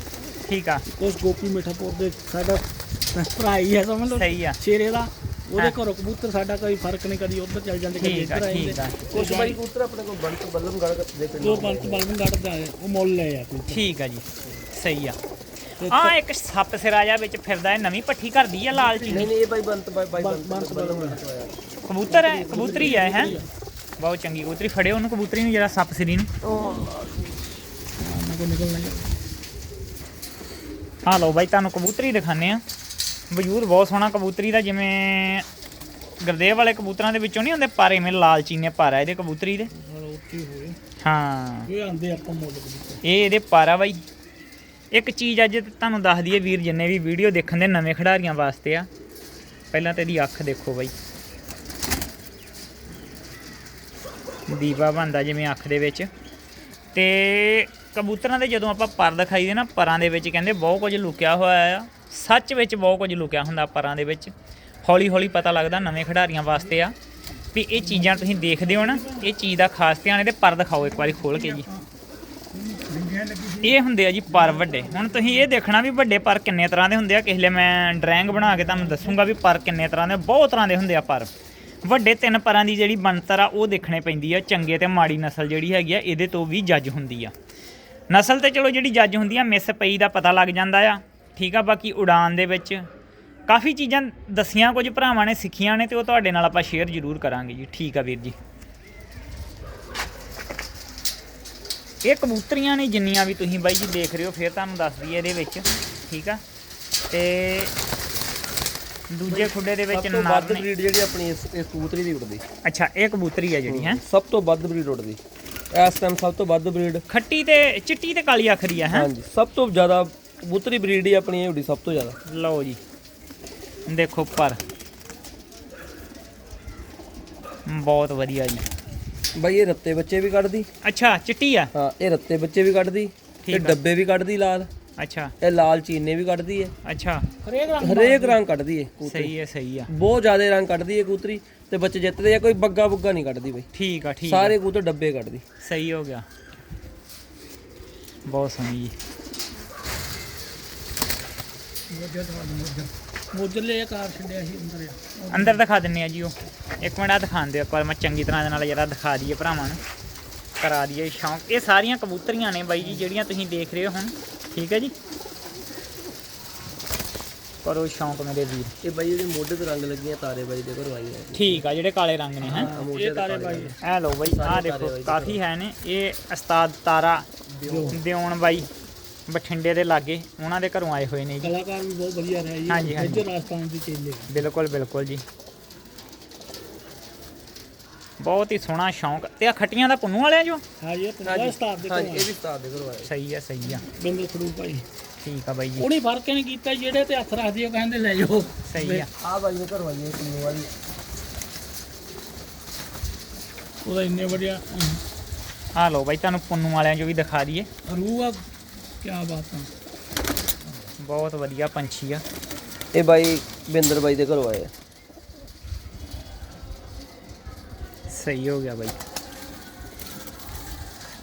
ਠੀਕ ਆ। ਉਸ ਗੋਪੀ ਮਿਠਾਪੁਰ ਦੇ ਸਾਡਾ ਭਰਾ ਹੀ ਹੈ ਸਮਝ ਲਓ। ਸਹੀ ਆ। ਸ਼ੇਰੇ ਦਾ। ਉਹਦੇ। ਘਰੋਂ ਕਬੂਤਰ ਸਾਡਾ ਕੋਈ ਫ਼ਰਕ ਨਹੀਂ ਕਦੀ ਉੱਧਰ ਚੱਲ ਜਾਂਦੇ ਕਦੀ ਆ ਇੱਧਰ ਆ ਠੀਕ ਆ। ਜਾਂਦੇ ਕੁਛ ਬਾਈ ਕਬੂਤਰ ਆਪਣੇ ਕੋਲ ਬੰਤ ਬੱਲਮਗੜ ਦੇ ਪਿੰਡ ਉਹ ਬੰਤ ਬਲਮ ਕੱਢਦਾ ਹੈ ਉਹ ਮੁੱਲ ਲਏ ਆ ਠੀਕ ਆ ਜੀ। ਸਹੀ ਆ। ਆ ਇੱਕ ਸੱਪ ਸਿਰਾ ਜਿਹਾ ਵਿੱਚ ਫਿਰਦਾ ਹੈ ਨਵੀਂ ਪੱਠੀ ਕਰਦੀ ਆ ਲਾਲ ਚੀਨੀ ਨਹੀਂ ਨਹੀਂ ਇਹ ਬਾਈ ਬੰਤ ਬਾਈ ਬਾਈ ਬੰਤ- ਬੰਤ ਕਬੂਤਰ ਹੈ ਕਬੂਤਰੀ ਹੈ ਹੈ? ਬਹੁਤ ਚੰਗੀ ਕਬੂਤਰੀ ਫੜੇ ਉਹਨੂੰ ਕਬੂਤਰੀ ਨੂੰ ਜਿਹੜਾ ਸੱਪ ਸਿਰੀ ਨੂੰ। ਆ। ਲਓ ਬਾਈ ਤੁਹਾਨੂੰ ਕਬੂਤਰੀ ਦਿਖਾਣੇ ਆ ਵਜੂਦ ਬਹੁਤ ਸੋਹਣਾ ਕਬੂਤਰੀ ਦਾ ਜਿਵੇਂ ਗੁਰਦੇਵ ਵਾਲੇ ਕਬੂਤਰਾਂ ਦੇ ਵਿੱਚੋਂ ਨਹੀਂ ਹੁੰਦੇ ਪਰ ਇਵੇਂ ਲਾਲ ਚੀਨੇ ਪਰ ਆ ਇਹਦੇ ਕਬੂਤਰੀ ਦੇ। ਹੀ ਇਹ ਆਂਦੇ ਆਪਾਂ ਮੁੱਲ ਕਬੂਤਰ। ਇਹ ਇਹਦੇ ਪਰ ਆ ਬਾਈ। ਇੱਕ ਚੀਜ਼ ਅੱਜ ਤੁਹਾਨੂੰ ਦੱਸ ਦਈਏ ਵੀਰ, ਜਿੰਨੇ ਵੀ ਵੀਡੀਓ ਦੇਖਣ ਦੇ ਨਵੇਂ ਖਿਡਾਰੀਆਂ ਵਾਸਤੇ ਆ, ਪਹਿਲਾਂ ਤੇ ਇਹਦੀ ਅੱਖ ਦੇਖੋ ਬਾਈ। ਦੀਵਾ ਬੰਦਾ ਜਿਵੇਂ ਅੱਖ ਦੇ ਵਿੱਚ। ਤੇ ਕਬੂਤਰਾਂ ਦੇ ਜਦੋਂ ਆਪਾਂ ਪਰ ਦਿਖਾਈਦੇ ਨਾ, ਪਰਾਂ ਦੇ ਵਿੱਚ ਕਹਿੰਦੇ ਬਹੁਤ ਕੁਝ ਲੁਕਿਆ ਹੋਇਆ ਆ। ਸੱਚ ਵਿੱਚ ਬਹੁਤ ਕੁਝ ਲੁਕਿਆ ਹੁੰਦਾ ਪਰਾਂ ਦੇ ਵਿੱਚ। ਹੌਲੀ ਹੌਲੀ ਪਤਾ ਲੱਗਦਾ ਨਵੇਂ ਖਿਡਾਰੀਆਂ ਵਾਸਤੇ ਆ। ਵੀ ਇਹ ਚੀਜ਼ਾਂ ਤੁਸੀਂ ਦੇਖਦੇ ਹੋ ਨਾ, ਇਹ ਚੀਜ਼ ਦਾ ਖਾਸ ਧਿਆਨ ਇਹਦੇ ਪਰ ਦਿਖਾਓ ਇੱਕ ਵਾਰੀ ਖੋਲ ਕੇ ਜੀ। ਇਹ ਹੁੰਦੇ ਆ ਜੀ ਪਰ ਵੱਡੇ। ਹੁਣ ਤੁਸੀਂ ਇਹ ਦੇਖਣਾ ਵੀ ਵੱਡੇ ਪਰ ਕਿੰਨੇ ਤਰ੍ਹਾਂ ਦੇ ਹੁੰਦੇ ਆ। ਕਿਸੇ ਲਈ ਮੈਂ ਡਰਾਇੰਗ ਬਣਾ ਕੇ ਤੁਹਾਨੂੰ ਦੱਸੂਗਾ ਵੀ ਪਰ ਕਿੰਨੇ ਤਰ੍ਹਾਂ ਦੇ, ਬਹੁਤ ਤਰ੍ਹਾਂ ਦੇ ਹੁੰਦੇ ਆ ਪਰ। ਵੱਡੇ ਤਿੰਨ ਪਰਾਂ ਦੀ ਜਿਹੜੀ ਬਣਤਰ ਆ, ਉਹ ਦੇਖਣੇ ਪੈਂਦੀ ਆ। ਚੰਗੇ ਤੇ ਮਾੜੀ ਨਸਲ ਜਿਹੜੀ ਹੈਗੀ ਆ, ਇਹਦੇ ਤੋਂ ਵੀ ਜੱਜ ਹੁੰਦੀ ਆ। ਨਸਲ ਤੇ ਚਲੋ ਜਿਹੜੀ ਜੱਜ ਹੁੰਦੀ ਆ, ਮਿਸ ਪਈ ਦਾ ਪਤਾ ਲੱਗ ਜਾਂਦਾ ਆ। ਠੀਕ ਆ, ਬਾਕੀ ਉਡਾਨ ਦੇ ਵਿੱਚ ਕਾਫੀ ਚੀਜ਼ਾਂ ਦਸੀਆਂ, ਕੁਝ ਭਰਾਵਾਂ ਨੇ ਸਿੱਖੀਆਂ ਨੇ ਤੇ ਉਹ ਤੁਹਾਡੇ ਨਾਲ ਆਪਾਂ ਸ਼ੇਅਰ ਜ਼ਰੂਰ ਕਰਾਂਗੇ ਜੀ। ਠੀਕ ਆ ਵੀਰ ਜੀ। ਇਹ ਕਬੂਤਰੀਆਂ ਨੇ ਜਿੰਨੀਆਂ ਵੀ ਤੁਸੀਂ ਬਾਈ ਜੀ ਦੇਖ ਰਹੇ ਹੋ ਫਿਰ ਤੁਹਾਨੂੰ ਦੱਸ ਦਈਏ ਇਹਦੇ ਵਿੱਚ ਠੀਕ ਆ? ਤੇ ਦੂਜੇ ਖੁੱਡੇ ਦੇ ਵਿੱਚ ਸਭ ਤੋਂ ਨਰ ਵੱਧ ਨੇ ਬਰੀਡ ਜਿਹੜੀ ਆਪਣੀ ਇਸ ਇਸ ਕਬੂਤਰੀ ਦੀ ਉੱਡਦੀ। ਅੱਛਾ ਇਹ ਕਬੂਤਰੀ ਆ ਜਿਹੜੀ ਹੈ? ਸਭ ਤੋਂ ਵੱਧ ਬਰੀਡ ਉੱਡਦੀ। ਇਸ ਟਾਈਮ ਸਭ ਤੋਂ ਵੱਧ ਬਰੀਡ ਖੱਟੀ ਤੇ ਚਿੱਟੀ ਤੇ ਕਾਲੀ ਆਖਰੀ ਆ ਹੈ? ਹਾਂਜੀ ਸਭ ਤੋਂ ਜ਼ਿਆਦਾ ਕਬੂਤਰੀ ਬਰੀਡ ਹੀ ਆਪਣੀ ਇਹ ਉੱਡੀ ਸਭ ਤੋਂ ਜ਼ਿਆਦਾ। ਲਓ ਜੀ। ਦੇਖੋ ਪਰ ਬਹੁਤ ਵਧੀਆ ਜੀ। ਬਾਈ ਇਹ ਰੱਤੇ ਬੱਚੇ ਵੀ ਕੱਢਦੀ। ਅੱਛਾ ਚਿੱਟੀ ਆ? ਹਾਂ ਇਹ ਰੱਤੇ ਬੱਚੇ ਵੀ ਕੱਢਦੀ ਤੇ। ਡੱਬੇ ਵੀ ਕੱਢਦੀ ਲਾਲ। ਅੱਛਾ। ਇਹ ਲਾਲ ਚੀਨੇ ਵੀ ਕੱਢਦੀ ਹੈ ਅੱਛਾ। ਹਰੇਕ ਰੰਗ ਹਰੇਕ ਰੰਗ ਕੱਢਦੀ ਹੈ ਕਬੂਤਰੀ ਸਹੀ ਹੈ ਸਹੀ ਆ ਬਹੁਤ ਜ਼ਿਆਦਾ ਰੰਗ ਕੱਢਦੀ ਹੈ ਕਬੂਤਰੀ ਤੇ ਬੱਚੇ ਜਿੱਤਦੇ ਆ ਕੋਈ ਬੱਗਾ ਬੁੱਗਾ ਨਹੀਂ ਕੱਢਦੀ ਬਾਈ। ਠੀਕ ਆ ਠੀਕ ਆ। ਸਾਰੇ ਕਬੂਤਰ ਡੱਬੇ ਕੱਢਦੀ। ਸਹੀ ਹੋ ਗਿਆ। ਬਹੁਤ ਸੋਹਣੀ ਜੀ। ਮੋਜਲੇ ਇਹ ਕਾਰ ਛੱਡਿਆ ਸੀ ਅੰਦਰ ਆ। ਅੰਦਰ ਦਿਖਾ ਦਿੰਨੇ ਆ ਜੀ ਉਹ। ਇੱਕ ਮਿੰਟ ਆ ਦਿਖਾਣ ਦਿਓ ਇੱਕ ਵਾਰ ਮੈਂ ਚੰਗੀ ਤਰ੍ਹਾਂ ਦੇ ਨਾਲ ਜਰਾ ਦਿਖਾ ਦਈਏ ਭਰਾਵਾਂ ਨੂੰ। ਕਰਾ ਦਈਏ ਸ਼ੌਂਕ। ਇਹ ਸਾਰੀਆਂ ਕਬੂਤਰੀਆਂ ਨੇ ਬਾਈ ਜੀ ਜਿਹੜੀਆਂ ਤੁਸੀਂ ਦੇਖ ਰਹੇ ਹੋ ਹੁਣ। ਠੀਕ ਹੈ ਜੀ? ਕਰੋ ਸ਼ੌਂਕ ਮੇਰੇ ਵੀਰ। ਇਹ ਬਾਈ ਜਿਹੜੇ ਮੋਢੇ ਤੇ ਰੰਗ ਲੱਗੀਆਂ ਤਾਰੇ ਬਾਈ ਦੇ ਘਰੋਂ ਆਈ ਹੈ ਠੀਕ ਆ ਜਿਹੜੇ ਕਾਲੇ ਰੰਗ ਨੇ ਹੈ? ਇਹ ਤਾਰੇ ਬਾਈ ਇਹ ਲਓ ਬਾਈ ਆਹ ਦੇਖੋ ਕਾਫੀ ਹੈ ਨੇ। ਇਹ ਉਸਤਾਦ ਤਾਰਾ ਦਿਉਣ ਬਾਈ। ਬਠਿੰਡੇ ਦੇ ਲਾਗੇ ਉਹਨਾਂ ਦੇ ਘਰੋਂ ਆਏ ਹੋਏ ਨੇ ਜੀ। ਕਲਾਕਾਰ ਵੀ ਬਹੁਤ ਵਧੀਆ ਰਿਹਾ ਜੀ। ਹਾਂਜੀ, ਹਾਂਜੀ। ਮੇਜਰ ਰਾਜਸਥਾਨ ਦੇ ਚੇਲੇ ਬਿਲਕੁਲ ਬਿਲਕੁਲ ਜੀ। ਬਹੁਤ ਹੀ ਸੋਹਣਾ ਸ਼ੌਂਕ। ਤੇ ਆ ਖੱਟੀਆਂ ਦਾ ਪੁੰਨੂ ਵਾਲਿਆਂ ਜੋ ਹਾਂ ਜੀ ਇਹ ਪੰਜਾਬ ਦੇ ਹਾਂਜੀ ਕੋਲ ਇਹ ਵੀ ਸਟਾਰ ਦੇ ਘਰੋਂ ਆਏ। ਸਹੀ ਆ ਸਹੀ ਆ। ਬਿੰਦਰ ਖੜੂ ਭਾਈ। ਠੀਕ ਆ ਬਾਈ ਜੀ। ਉਹਨੇ ਫ਼ਰਕ ਨਹੀਂ ਕੀਤਾ ਜਿਹੜੇ ਤੇ ਹੱਥ ਰੱਖਦੀ ਉਹ ਕਹਿੰਦੇ ਲੈ ਜਾਓ। ਸਹੀ ਆ। ਆ ਬਾਈ ਦੇ ਘਰੋਂ ਆਈ ਹੈ ਕਿੰਨੂ ਵਾਲੀ। ਉਹਦਾ ਇੰਨੇ ਵਧੀਆ ਆ ਲਓ ਬਾਈ ਤੁਹਾਨੂੰ ਪੁੰਨੂ ਵਾਲਿਆਂ ਜੋ ਵੀ ਦਿਖਾ ਦਈਏ। ਰੂਹ ਆ ਕੀ ਬਾਤ ਆ। ਬਹੁਤ ਵਧੀਆ ਪੰਛੀ ਆ। ਇਹ ਬਾਈ ਬਿੰਦਰ ਬਾਈ ਦੇ ਘਰੋਂ ਆਏ ਆ। ਸਹੀ ਹੋ ਗਿਆ ਬਾਈ।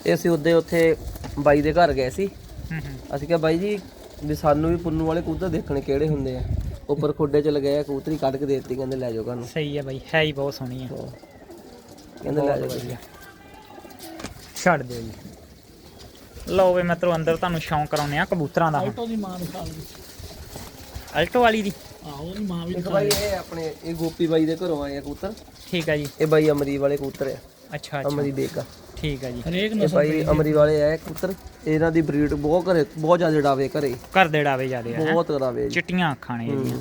ਇਹ ਅਸੀਂ ਉਹਦੇ ਉੱਥੇ ਬਾਈ ਦੇ ਘਰ ਗਏ ਸੀ। ਹੂੰ ਹੂੰ। ਅਸੀਂ ਕਿਹਾ ਬਾਈ ਜੀ ਵੀ ਸਾਨੂੰ ਵੀ ਪੁੰਨੂ ਵਾਲੇ ਕਬੂਤਰ ਦੇਖਣੇ ਕਿਹੜੇ ਹੁੰਦੇ ਆ। ਉੱਪਰ ਖੁੱਡੇ ਚ ਲਗਾਏ ਆ ਕਬੂਤਰੀ ਕੱਢ ਕੇ ਦੇ ਦਿੱਤੀ ਕਹਿੰਦੇ ਲੈ ਜਾਓ ਘਰ ਸਹੀ ਆ ਬਾਈ ਹੈ ਹੀ ਬਹੁਤ ਸੋਹਣੀ ਆ। ਕਹਿੰਦੇ ਲੈ ਬਹੁਤ ਜਾਓ ਵਧੀਆ। ਛੱਡ ਦਿਓ ਜੀ। ਲਓ ਵੇ ਮਿੱਤਰੋ ਅੰਦਰ ਤੁਹਾਨੂੰ ਸ਼ੌਂਕ ਕਰਾਉਨੇ ਆ ਕਬੂਤਰਾਂ ਦਾ। ਆਲਟੋ ਦੀ ਮਾਂ ਮਿਸਾਲ ਦੀ ਅਲਟੋ ਵਾਲੀ ਦੀ। ਆਹੋ ਉਹਦੀ ਮਾਂ ਵੀ ਇੱਕ ਬਾਈ ਇਹ ਆਪਣੇ ਇਹ ਗੋਪੀ ਬਾਈ ਦੇ ਘਰੋਂ ਆਏ ਆ ਕਬੂਤਰ। ਠੀਕ ਆ ਜੀ। ਇਹ ਬਾਈ ਅਮਰੀ ਵਾਲੇ ਕਬੂਤਰ ਆ। ਅੱਛਾ ਅੱਛਾ। ਅਮਰੀ ਬੇਕਾ ਠੀਕ ਆ ਜੀ। ਹਰੇਕ ਇਹ ਨਸਲ ਬਾਈ ਅਮਰੀ ਵਾਲੇ ਆ ਕਬੂਤਰ। ਇਹਨਾਂ ਦੀ ਬਰੀਡ ਬਹੁਤ ਘਰੇ ਬਹੁਤ ਜ਼ਿਆਦਾ ਡਾਵੇ ਘਰੇ। ਘਰ ਦੇ ਡਾਵੇ ਜਾਦੇ ਆ ਹੈਂ? ਬਹੁਤ ਡਾਵੇ ਜੀ। ਚਿੱਟੀਆਂ ਅੱਖਾਂ ਨੇ ਇਹਦੀਆਂ।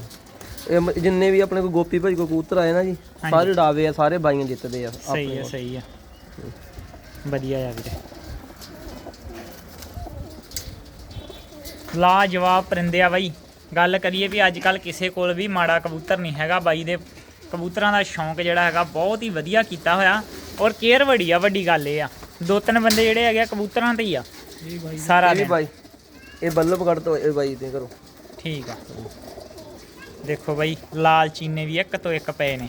ਇਹ ਮ- ਜਿੰਨੇ ਵੀ ਆਪਣੇ ਕੋਲ ਗੋਪੀ ਭਾਈ ਕੋਲ ਕਬੂਤਰ ਆਏ ਨਾ ਜੀ ਸਾਰੇ ਡਾਵੇ ਆ ਸਾਰੇ ਬਾਈਆਂ ਜਿੱਤਦੇ ਆ ਸਹੀ ਹੈ ਸਹੀ ਹੈ ਵਧੀਆ ਆ ਵੀਰੇ। ਲਾ ਜਵਾਬ ਪਰਿੰਦੇ ਆ ਬਾਈ। ਗੱਲ ਕਰੀਏ ਵੀ ਅੱਜ ਕੱਲ ਕਿਸੇ ਕੋਲ ਵੀ ਮਾੜਾ ਕਬੂਤਰ ਨਹੀਂ ਹੈਗਾ। ਬਾਈ ਦੇ ਕਬੂਤਰਾਂ ਦਾ ਸ਼ੌਂਕ ਜਿਹੜਾ ਹੈਗਾ ਬਹੁਤ ਹੀ ਵਧੀਆ ਕੀਤਾ ਹੋਇਆ। ਔਰ ਕੇਅਰ ਬੜੀ ਆ ਵੱਡੀ ਗੱਲ ਇਹ ਆ। ਦੋ ਤਿੰਨ ਬੰਦੇ ਜਿਹੜੇ ਹੈਗੇ ਆ ਕਬੂਤਰਾਂ ਤੇ ਹੀ ਆ। ਇਹ ਬਾਈ ਸਾਰਾ ਇਹ ਦਿਨ। ਬਾਈ ਇਹ ਤੋਂ ਇਹ ਬਾਈ ਦੇ ਘਰੋਂ ਠੀਕ ਆ। ਦੇਖੋ ਬਾਈ ਲਾਲ ਚੀਨੇ ਵੀ ਇੱਕ ਤੋਂ ਇੱਕ ਪਏ ਨੇ।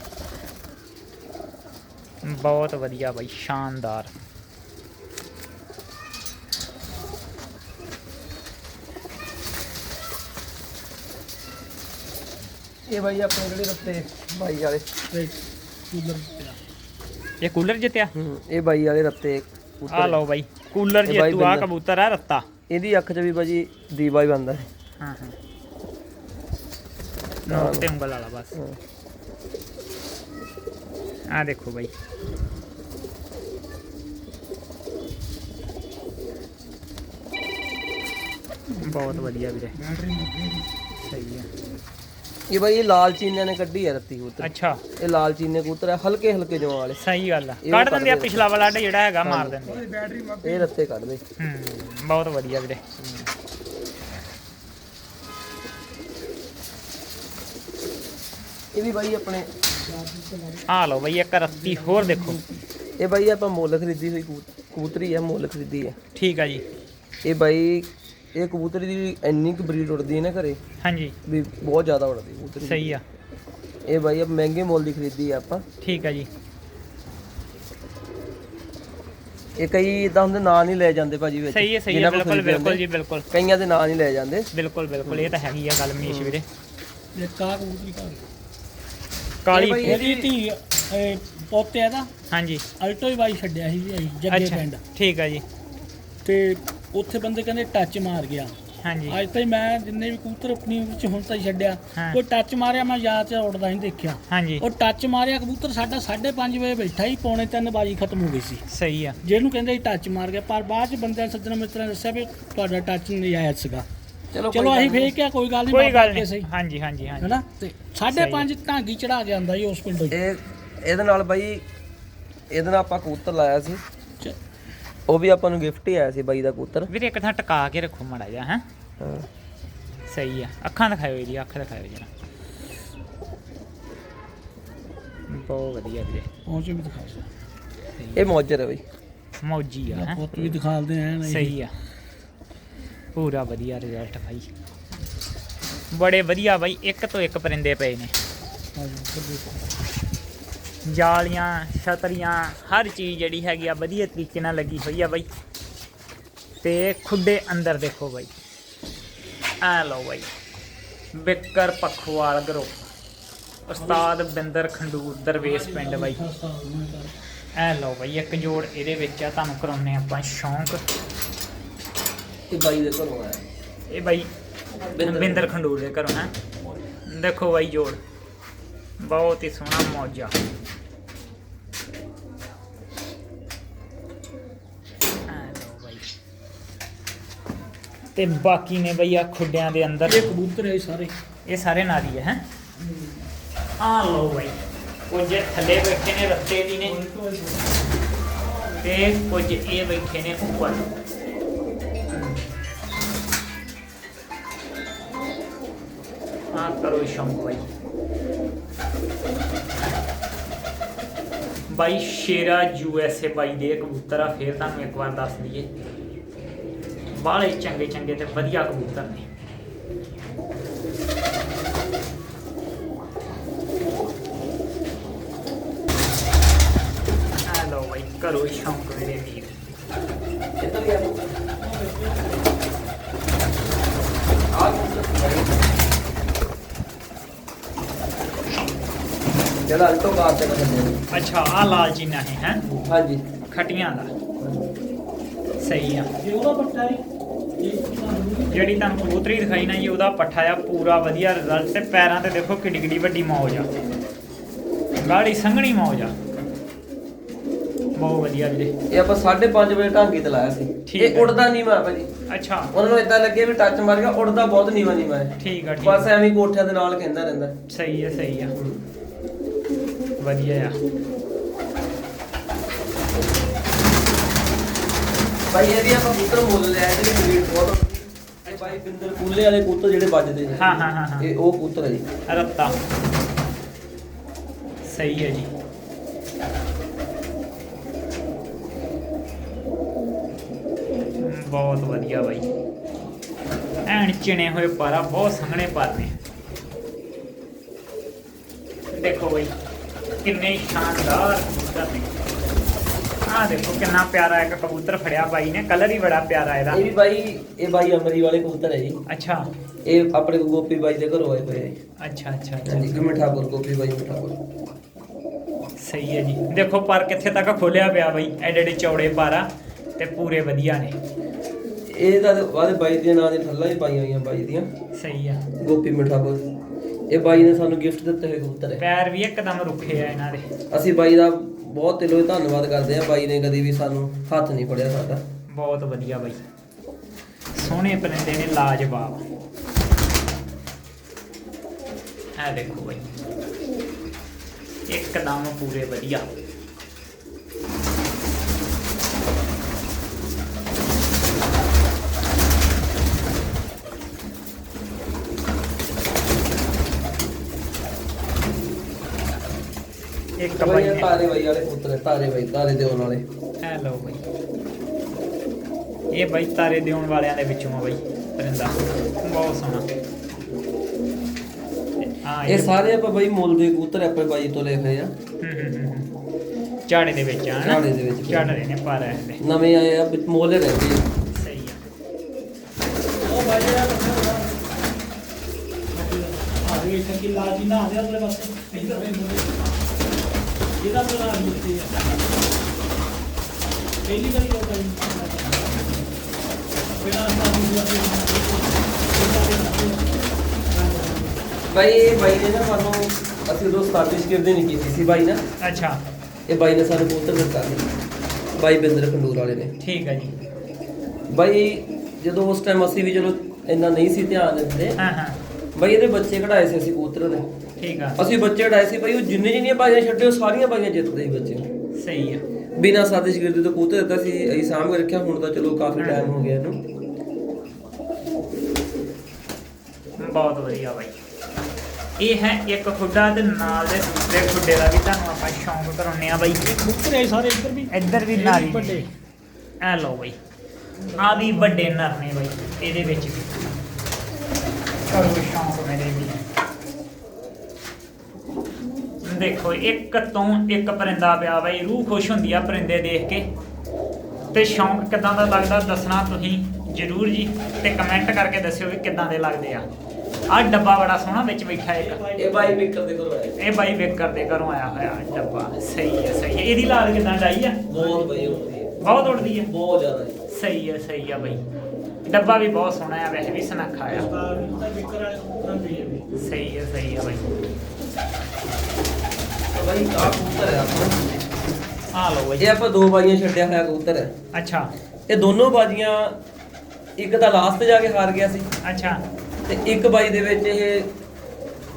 ਬਹੁਤ ਵਧੀਆ ਬਾਈ ਸ਼ਾਨਦਾਰ। ਇਹ ਬਾਈ ਆਪਣੇ ਜਿਹੜੇ ਰੱਤੇ ਬਾਈ ਵਾਲੇ। ਤੇ ਕੂਲਰ ਪਿਆ ਇਹ ਕੂਲਰ ਜਿੱਤਿਆ? ਹੂੰ ਇਹ ਬਾਈ ਵਾਲੇ ਰੱਤੇ ਆ ਲਓ ਬਾਈ ਕੂਲਰ ਜੇਤੂ ਆ। ਕਬੂਤਰ ਆ ਰੱਤਾ। ਇਹਦੀ ਅੱਖ 'ਚ ਵੀ ਬਾਜੀ ਦੀਵਾ ਹੀ ਬੰਦਾ ਹੈ। ਹਾਂ ਹਾਂ। ਨੋਕ ਤੇ ਉਂਗਲ ਵਾਲਾ ਬਸ। ਹਾਂ। ਆ ਦੇਖੋ ਬਾਈ। ਬਹੁਤ ਵਧੀਆ ਵੀਰੇ। ਸਹੀ ਹੈ। ਇਹ ਬਾਈ ਇਹ ਲਾਲ ਚੀਨਿਆਂ ਨੇ ਕੱਢੀ ਹੈ ਰੱਤੀ ਕਬੂਤਰ। ਅੱਛਾ। ਇਹ ਲਾਲ ਚੀਨੇ ਕਬੂਤਰ ਹੈ ਹਲਕੇ ਹਲਕੇ ਜਵਾਂ ਵਾਲੇ। ਸਹੀ ਗੱਲ ਆ। ਕੱਢ ਦਿੰਦੇ ਆ। ਪਿਛਲਾ ਵਾਲਾ ਜਿਹੜਾ ਹੈਗਾ ਮਾਰ ਦਿੰਦੇ ਆ। ਇਹ ਰੱਤੇ ਕੱਢਦੇ ਹੂੰ ਬਹੁਤ ਵਧੀਆ ਵੀਰੇ। ਇਹ ਵੀ ਬਾਈ ਆਪਣੇ ਆ ਲਓ ਬਈ ਇੱਕ ਰੱਤੀ ਹੋਰ ਦੇਖੋ। ਇਹ ਬਾਈ ਆਪਾਂ ਮੁੱਲ ਖਰੀਦੀ ਹੋਈ ਕਬੂ- ਕਬੂਤਰੀ ਹੈ ਮੁੱਲ ਖਰੀਦੀ ਹੈ ਠੀਕ ਆ ਜੀ। ਇਹ ਬਾਈ ਇਹ ਕਬੂਤਰੀ ਦੀ ਇੰਨੀ ਕੁ ਬਰੀਡ ਉੜਦੀ ਹੈ ਨਾ ਘਰੇ ਹਾਂਜੀ। ਵੀ ਬਹੁਤ ਜ਼ਿਆਦਾ ਉੜਦੀ ਕਬੂਤਰੀ ਸਹੀ ਆ। ਇਹ ਬਾਈ ਆਪਾਂ ਮਹਿੰਗੇ ਮੁੱਲ ਦੀ ਖਰੀਦੀ ਆ ਆਪਾਂ। ਠੀਕ ਆ ਜੀ। ਇਹ ਕਈ ਇਦਾਂ ਹੁੰਦੇ ਨਾਂ ਨਹੀਂ ਲੈ ਜਾਂਦੇ ਭਾਜੀ ਵਿੱਚ। ਸਹੀ ਹੈ ਸਹੀ ਹੈ ਜਿਨ੍ਹਾਂ ਕੋਲ ਬਿਲਕੁਲ ਖਰੀਦੇ ਬਿਲਕੁਲ ਹੁੰਦੇ। ਜੀ ਬਿਲਕੁਲ। ਕਈਆਂ ਦੇ ਨਾਂ ਨਹੀਂ ਲੈ ਜਾਂਦੇ। ਬਿਲਕੁਲ ਬਿਲਕੁਲ ਇਹ ਤਾਂ ਹੈਗੀ ਆ ਗੱਲ ਮਨੀਸ਼ ਵੀਰੇ। ਇਹ ਕਾ ਕਬੂਤਰੀ ਕਾ ਕਾਲੀ। ਇਹ ਬਈ- ਇਹਦੀ ਧੀ ਇਹ ਪੋਤੇ ਇਹਦਾ ਹਾਂਜੀ। ਅਲਟੋ ਹੀ ਬਾਈ ਛੱਡਿਆ ਸੀ ਜੀ ਅਸੀਂ ਜੱਗੇ ਅੱਛਾ ਪਿੰਡ। ਠੀਕ ਆ ਜੀ। ਤੇ ਉੱਥੇ ਬੰਦੇ ਕਹਿੰਦੇ ਟੱਚ ਮਾਰ ਗਿਆ। ਹਾਂਜੀ। ਅੱਜ ਤਾਈਂ ਮੈਂ ਜਿੰਨੇ ਵੀ ਕਬੂਤਰ ਆਪਣੀ ਵਿੱਚ ਹੁਣ ਤਾਈਂ ਛੱਡਿਆ ਹਾਂ। ਕੋਈ ਟੱਚ ਮਾਰਿਆ ਮੈਂ ਯਾਦ ਚ ਉੱਡਦਾ ਨਹੀਂ ਦੇਖਿਆ। ਹਾਂਜੀ। ਉਹ ਟੱਚ ਮਾਰਿਆ ਕਬੂਤਰ ਸਾਡਾ 5:30 ਵਜੇ ਬੈਠਾ ਹੀ ਪੌਣੇ 3 ਬਾਜੀ ਖਤਮ ਹੋ ਗਈ ਸੀ। ਸਹੀ ਆ। ਜਿਹਨੂੰ ਕਹਿੰਦੇ ਸੀ ਟੱਚ ਮਾਰ ਗਿਆ ਪਰ ਬਾਅਦ ਚ ਬੰਦਿਆਂ ਸੱਜਣਾ ਮਿੱਤਰਾਂ ਨੇ ਦੱਸਿਆ ਵੀ ਤੁਹਾਡਾ ਟੱਚ ਨਹੀਂ ਆਇਆ ਸੀਗਾ। ਚਲੋ ਅਸੀਂ ਫੇਰ ਕਿਹਾ ਕੋਈ ਗੱਲ ਨਹੀਂ ਕੋਈ ਗੱਲ ਨਹੀਂ ਸਹੀ ਹਾਂਜੀ ਹਾਂਜੀ ਹਾਂਜੀ। ਹੈਨਾ? ਤੇ 5:30 ਢਾਂਗੀ ਚੜਾ ਕੇ ਆਂਦਾ ਜੀ ਉਸ ਪਿੰਡੋਂ ਹੀ। ਇਹ ਇਹਦੇ ਨਾਲ ਬਾਈ ਇਹਦੇ ਨਾਲ ਆਪਾਂ ਕਬੂਤਰ ਲਾਇਆ ਸੀ। ਉਹ ਵੀ ਆਪਾਂ ਨੂੰ ਗਿਫਟ ਹੀ ਆਇਆ ਸੀ ਬਾਈ ਦਾ ਕਬੂਤਰ। ਵੀਰੇ ਇੱਕ ਥਾਂ ਟਿਕਾ ਕੇ ਰੱਖੋ ਮੜਾ ਜਾ ਹੈ। ਹਾਂ। ਸਹੀ ਆ। ਅੱਖਾਂ ਦਿਖਾਇਓ ਇਹਦੀ ਅੱਖ ਦਿਖਾਇਓ ਜਰਾ। ਬਹੁਤ ਵਧੀਆ ਵੀਰੇ। ਪਹੁੰਚ ਵੀ ਦਿਖਾ ਦਿਓ। ਇਹ ਮੌਜਰ ਹੈ ਬਾਈ। ਮੌਜੀ ਆ ਹੈਂ। ਪੁੱਤ ਵੀ ਦਿਖਾਲਦੇ ਆ ਨਾ ਸਹੀ ਆ। ਪੂਰਾ ਵਧੀਆ ਰਿਜ਼ਲਟ ਭਾਈ ਬੜੇ ਵਧੀਆ ਬਾਈ ਇੱਕ ਤੋਂ ਇੱਕ ਪਰਿੰਦੇ ਪਏ ਨੇ। ਜਾਲੀਆਂ ਛਤਰੀਆਂ ਹਰ ਚੀਜ਼ ਜਿਹੜੀ ਹੈਗੀ ਆ ਵਧੀਆ ਤਰੀਕੇ ਨਾਲ ਲੱਗੀ ਹੋਈ ਆ ਬਾਈ। ਤੇ ਖੁੱਡੇ ਅੰਦਰ ਦੇਖੋ ਬਾਈ। ਆ ਲਓ ਬਾਈ। ਬਿੱਕਰ ਪਖਵਾਲ ਗਰੁੱਪ ਉਸਤਾਦ ਬਿੰਦਰ ਖੰਡੂਰ ਦਰਵੇਸ਼ ਪਿੰਡ ਬਾਈ। ਐ ਲਓ ਬਾਈ ਇੱਕ ਜੋੜ ਇਹਦੇ ਵਿੱਚ ਆ ਤੁਹਾਨੂੰ ਕਰਾਉਨੇ ਆਪਾਂ ਸ਼ੌਂਕ। ਇਹ ਬਾਈ ਦੇ ਘਰੋਂ ਆਇਆ। ਇਹ ਬਾਈ ਬਿੰਦਰ- ਬਿੰਦਰ ਖੰਡੂਰ ਦੇ ਘਰੋਂ ਹੈ। ਦੇਖੋ ਬਾਈ ਜੋੜ। ਬਹੁਤ ਹੀ ਸੋਹਣਾ ਮੌਜਾ ਆ ਲਓ ਬਾਈ ਤੇ ਬਾਕੀ ਨੇ ਬਈ ਆ ਖੁੱਡਿਆਂ ਦੇ ਅੰਦਰ। ਇਹ ਕਬੂਤਰ ਹੈ ਸਾਰੇ। ਇਹ ਸਾਰੇ ਨਾਰੀ ਹੈ ਹੈ? ਆ ਲਓ ਬਾਈ ਕੁਝ ਥੱਲੇ ਬੈਠੇ ਨੇ ਰੱਤੇ ਦੀ ਨੇ। ਤੇ ਕੁਝ ਇਹ ਬੈਠੇ ਨੇ ਉੱਪਰ। ਆ ਕਰੋ ਸ਼ੌਂਕ ਬਾਈ। ਬਾਈ ਸ਼ੇਰਾ ਯੂ ਐਸ ਏ ਬਾਈ ਦੇ ਕਬੂਤਰ ਆ ਫੇਰ ਤੁਹਾਨੂੰ ਇੱਕ ਵਾਰ ਦੱਸ ਦਈਏ। ਬਾਹਲੇ ਚੰਗੇ ਚੰਗੇ ਤੇ ਵਧੀਆ ਕਬੂਤਰ ਨੇ। ਆ ਲਓ ਬਾਈ ਕਰੋ ਸ਼ੌਂਕ ਮੇਰੇ ਵੀਰ। ਇੱਧਰ ਵੀ ਆ ਆ ਜਿਹੜਾ ਅਲਟੋ ਕਾਰ ਤੇ ਕਰਦੇ ਅੱਛਾ ਆ ਲਾਲ ਚੀਨਾ ਹੈ ਹੈ? ਹਾਂਜੀ। ਖਟੀਆਂ ਦਾ। ਸਹੀ ਆ। ਜੇ ਉਹਦਾ ਹੈ ਜਿਹੜੀ ਤੁਹਾਨੂੰ ਕਬੂਤਰੀ ਦਿਖਾਈ ਨਾ ਜੀ ਉਹਦਾ ਪੱਠਾ ਆ ਪੂਰਾ ਵਧੀਆ ਰਿਜ਼ਲਟ ਤੇ ਪੈਰਾਂ ਤੇ ਦੇਖੋ ਕਿੱਡੀ ਕਿੱਡੀ ਵੱਡੀ ਮੌਜ ਆ। ਗਾੜੀ ਸੰਘਣੀ ਮੌਜ ਆ। ਬਹੁਤ ਵਧੀਆ ਵੀਰੇ। ਇਹ ਆਪਾਂ 5:30 ਵਜੇ ਢਾਂਗੀ ਤੇ ਲਾਇਆ ਸੀ। ਠੀਕ ਇਹ। ਉੜਦਾ ਨਹੀਂ ਮਾ ਭਾਜੀ। ਅੱਛਾ। ਉਹਨਾਂ ਨੂੰ ਇਦਾਂ ਲੱਗੇ ਵੀ ਟੱਚ ਮਾਰ ਗਿਆ ਉੜਦਾ ਬਹੁਤ ਨੀਵਾ ਨੀਵਾ ਹੈ। ਠੀਕ ਆ ਠੀਕ ਬਸ ਆ। ਐਵੇਂ ਕੋਠਿਆਂ ਦੇ ਨਾਲ ਕਹਿੰਦਾ ਰਹਿੰਦਾ। ਸਹੀ ਹੈ ਸਹੀ ਆ। ਵਧੀਆ ਆ। ਭਾਈ ਇਹ ਵੀ ਆਪਾਂ ਕਬੂਤਰ ਮੁੱਲ ਲਿਆ ਇਹਦੇ ਵਿੱਚ ਰੇਟ ਬਹੁਤ ਇਹ ਭਾਈ ਬਿੰਦਰ ਕੂਲੇ ਵਾਲੇ ਕਬੂਤਰ ਜਿਹੜੇ ਵੱਜਦੇ ਨੇ। ਹਾਂ ਹਾਂ ਹਾਂ ਹਾਂ। ਇਹ ਉਹ ਕਬੂਤਰ ਹੈ ਜੀ। ਰੱਤਾ ਸਹੀ ਹੈ ਜੀ। ਬਹੁਤ ਵਧੀਆ ਬਾਈ। ਐਨ ਚਿਣੇ ਹੋਏ ਪਾਰਾ ਬਹੁਤ ਸੰਘਣੇ ਪਰ। ਨੇ ਦੇਖੋ ਬਾਈ ਕਿੰਨੇ ਸ਼ਾਨਦਾਰ ਕਬੂਤਰ ਨੇ। ਆਹ ਦੇਖੋ ਕਿੰਨਾ ਪਿਆਰਾ ਇੱਕ ਕਬੂਤਰ ਫੜਿਆ ਬਾਈ ਨੇ ਕਲਰ ਹੀ ਬੜਾ ਪਿਆਰਾ ਇਹਦਾ। ਇਹ ਵੀ ਬਾਈ ਇਹ ਬਾਈ ਅਮਰੀ ਵਾਲੇ ਕਬੂਤਰ ਹੈ ਜੀ। ਅੱਛਾ। ਇਹ ਆਪਣੇ ਗੋਪੀ ਬਾਈ ਦੇ ਘਰੋਂ ਆਏ ਹੋਏ ਜੀ। ਅੱਛਾ ਅੱਛਾ ਅੱਛਾ। ਹਾਂਜੀ ਗਮੇ ਠਾਕੁਰ ਗੋਪੀ ਬਾਈ ਠਾਕੁਰ ਸਹੀ ਹੈ ਜੀ। ਦੇਖੋ ਪਰ ਕਿੱਥੇ ਤੱਕ ਖੋਲਿਆ ਪਿਆ ਬਈ ਐਡੇ ਐਡੇ ਚੌੜੇ ਪਾਰਾ ਤੇ ਪੂਰੇ ਵਧੀਆ ਨੇ। ਇਹ ਤਾਂ ਵਾਦੇ ਬਾਈ ਦੇ ਨਾਂ ਦੇ ਥੱਲਾ ਹੀ ਪਾਈਆਂ ਹੋਈਆਂ ਬਾਈ ਦੀਆਂ। ਸਹੀ ਆ। ਗੋਪੀ ਮਠਾਕੁਰ ਇਹ ਬਾਈ ਨੇ ਸਾਨੂੰ ਗਿਫਟ ਦਿੱਤੇ ਹੋਏ ਕਬੂਤਰ ਹੈ। ਪੈਰ ਵੀ ਇੱਕਦਮ ਰੁੱਖੇ ਆ ਇਹਨਾਂ ਦੇ। ਅਸੀਂ ਬਾਈ ਦਾ ਬਹੁਤ ਦਿਲੋਂ ਧੰਨਵਾਦ ਕਰਦੇ ਆ ਬਾਈ ਨੇ ਕਦੀ ਵੀ ਸਾਨੂੰ ਹੱਥ ਨਹੀਂ ਫੜਿਆ ਸਾਡਾ। ਬਹੁਤ ਵਧੀਆ ਬਾਈ। ਸੋਹਣੇ ਪਰਿੰਦੇ ਨੇ, ਲਾਜਵਾਬ। ਇਹ ਦੇਖੋ ਬਈ। ਇੱਕਦਮ ਪੂਰੇ ਵਧੀਆ। ਬਾਈ ਇਹ ਨੇ ਤਾਰੇ ਬਾਈ ਵਾਲੇ ਤਾਰੇ ਬਾਈ ਤਾਰੇ ਦੇ ਉਹਨਾਂ ਵਾਲੇ। ਐ ਲਓ ਬਾਈ। ਇਹ ਬਾਈ ਤਾਰੇ ਦੇਉਣ ਵਾਲਿਆਂ ਦੇ ਵਿੱਚੋਂ ਆ ਬਾਈ ਪਰਿੰਦਾ ਬਹੁਤ ਸੋਹਣਾ। ਆ ਇਹ ਸਾਰੇ ਆਪਾਂ ਬਾਈ ਮੁੱਲ ਦੇ ਕਬੂਤਰ ਆਪਣੇ ਬਾਈ ਤੋਂ ਲਏ ਹੋਏ ਆ। ਝਾੜੇ ਦੇ ਵਿੱਚ ਆ ਝਾੜੇ ਦੇ ਵਿੱਚ। ਝਾੜੇ ਨੇ ਪਰ ਨਵੇਂ ਆਏ ਆ ਵਿੱਚ ਮੁੱਲ ਰਹਿੰਦੇ ਆ। ਸਹੀ ਆ। ਉਹ ਬਾਈ ਯਾਰ ਆ ਰਹੀ ਹੈ ਕਿ ਲਾਜੀ ਨਾ ਆਦੇ ਅਗਲੇ ਪਾਸੇ। ਇੱਧਰ ਵੇ ਇਹਦਾ ਬਣਾ ਦਿੱਤੀ ਹੈ ਪਹਿਲੀ ਵਾਰੀ ਹੋ ਗਈ ਪਹਿਲਾਂ ਤਾਂ ਬਾਈ ਇਹ ਬਾਈ ਨੇ ਨਾ ਸਾਨੂੰ ਅਸੀਂ ਉਦੋਂ ਸਟਾਰਟਿਸ਼ ਕਰਦੇ ਨਹੀਂ ਕੀਤੀ ਸੀ ਬਾਈ ਨਾ ਅੱਛਾ। ਇਹ ਬਾਈ ਨੇ ਸਾਨੂੰ ਕਬੂਤਰ ਦਿੱਤਾ ਸੀ। ਬਾਈ ਬਿੰਦਰ ਖੰਡੂਰ ਵਾਲੇ ਨੇ। ਠੀਕ ਆ ਜੀ। ਬਾਈ ਜਦੋਂ ਉਸ ਟਾਈਮ ਅਸੀਂ ਵੀ ਚਲੋ ਇੰਨਾ ਨਹੀਂ ਸੀ ਧਿਆਨ ਦਿੰਦੇ ਹਾਂ ਹਾਂ। ਬਾਈ ਇਹਦੇ ਬੱਚੇ ਕਢਾਏ ਸੀ ਅਸੀਂ ਕਬੂਤਰ ਦੇ। ਠੀਕ ਆ। ਅਸੀਂ ਬੱਚੇ ਕਢਾਏ ਸੀ ਬਾਈ ਉਹ ਜਿੰਨੇ ਜਿੰਨੀਆਂ ਬਾਈਆਂ ਛੱਡੇ ਉਹ ਸਾਰੀਆਂ ਬਾਈਆਂ ਜਿੱਤਦੇ ਸੀ ਬੱਚੇ। ਸਹੀ ਆ। ਬਿਨਾਂ ਸਾਦੇ ਸ਼ਗਿਰਦ ਤੋਂ ਕਬੂਤਰ ਦਿੱਤਾ ਸੀ ਅਸੀਂ ਸਾਂਭ ਕੇ ਰੱਖਿਆ ਹੁਣ ਤਾਂ ਚਲੋ ਕਾਫੀ ਟਾਈਮ ਹੋ ਗਿਆ ਇਹਨੂੰ। ਬਹੁਤ ਵਧੀਆ ਬਾਈ। ਇਹ ਹੈ ਇੱਕ ਖੁੱਡਾ ਤੇ ਨਾਲ ਦੇ ਦੂਸਰੇ ਖੁੱਡੇ ਦਾ ਵੀ ਤੁਹਾਨੂੰ ਆਪਾਂ ਸ਼ੌਂਕ ਕਰਾਉਨੇ ਆ ਬਾਈ। ਮੁੱਕਰੇ ਆਏ ਸਾਰੇ ਇੱਧਰ ਵੀ? ਇੱਧਰ ਵੀ ਨਾਰੀ। ਵੱਡੇ। ਐ ਲਓ ਬਾਈ। ਆ ਵੀ ਵੱਡੇ ਨਰ ਨੇ ਬਾਈ ਇਹਦੇ ਵਿੱਚ ਵੀ। ਕਰੋ ਸ਼ੌਂਕ ਮੇਰੇ ਵੀ ਦੇਖੋ ਇੱਕ ਤੋਂ ਇੱਕ ਪਰਿੰਦਾ ਪਿਆ ਬਾਈ ਰੂਹ ਖੁਸ਼ ਹੁੰਦੀ ਆ ਪਰਿੰਦੇ ਦੇਖ ਕੇ। ਤੇ ਸ਼ੌਂਕ ਕਿਦਾਂ ਦਾ ਲੱਗਦਾ ਦੱਸਣਾ ਤੁਸੀਂ ਜਰੂਰ ਜੀ ਤੇ ਕਮੈਂਟ ਕਰਕੇ ਦੱਸਿਓ ਵੀ ਕਿਦਾਂ ਦੇ ਲੱਗਦੇ ਆ। ਆ ਡੱਬਾ ਬੜਾ ਸੋਹਣਾ ਵਿੱਚ ਬੈਠਾ ਇੱਕ। ਇਹ ਬਾਈ ਵਿਕਰ ਦੇ ਕੋਲ ਆਇਆ। ਇਹ ਬਾਈ ਵੇਕਰ ਦੇ ਘਰੋਂ ਆਇਆ ਹੋਇਆ ਡੱਬਾ। ਸਹੀ ਹੈ ਸਹੀ ਹੈ ਇਹਦੀ ਲਾਲ ਕਿਦਾਂ ਡਾਈ ਆ? ਬਹੁਤ ਬਾਈ ਹੁੰਦੀ ਹੈ ਬਹੁਤ ਉੜਦੀ ਹੈ ਬਹੁਤ ਜ਼ਿਆਦਾ ਜੀ। ਸਹੀ ਹੈ ਸਹੀ ਹੈ ਬਾਈ। ਡੱਬਾ ਵੀ ਬਹੁਤ ਸੋਹਣਾ ਆ ਵੈਸੇ ਵੀ ਸੁਨੱਖਾ ਆ। ਸਹੀ ਹੈ ਸਹੀ ਹੈ ਬਾਈ। ਬਾਈ ਆ ਕਬੂਤਰ ਹੈ ਆਪਣਾ। ਆ ਲਓ ਬਾਈ। ਇਹ ਆਪਾਂ ਦੋ ਬਾਜੀਆਂ ਛੱਡਿਆ ਹੋਇਆ ਕਬੂਤਰ। ਹੈ ਅੱਛਾ। ਇਹ ਦੋਨੋਂ ਬਾਜੀਆਂ ਇੱਕ ਤਾਂ ਲਾਸਟ ਤੇ ਜਾ ਕੇ ਹਾਰ ਗਿਆ ਸੀ। ਅੱਛਾ। ਤੇ ਇੱਕ ਬਾਈ ਦੇ ਵਿੱਚ ਇਹ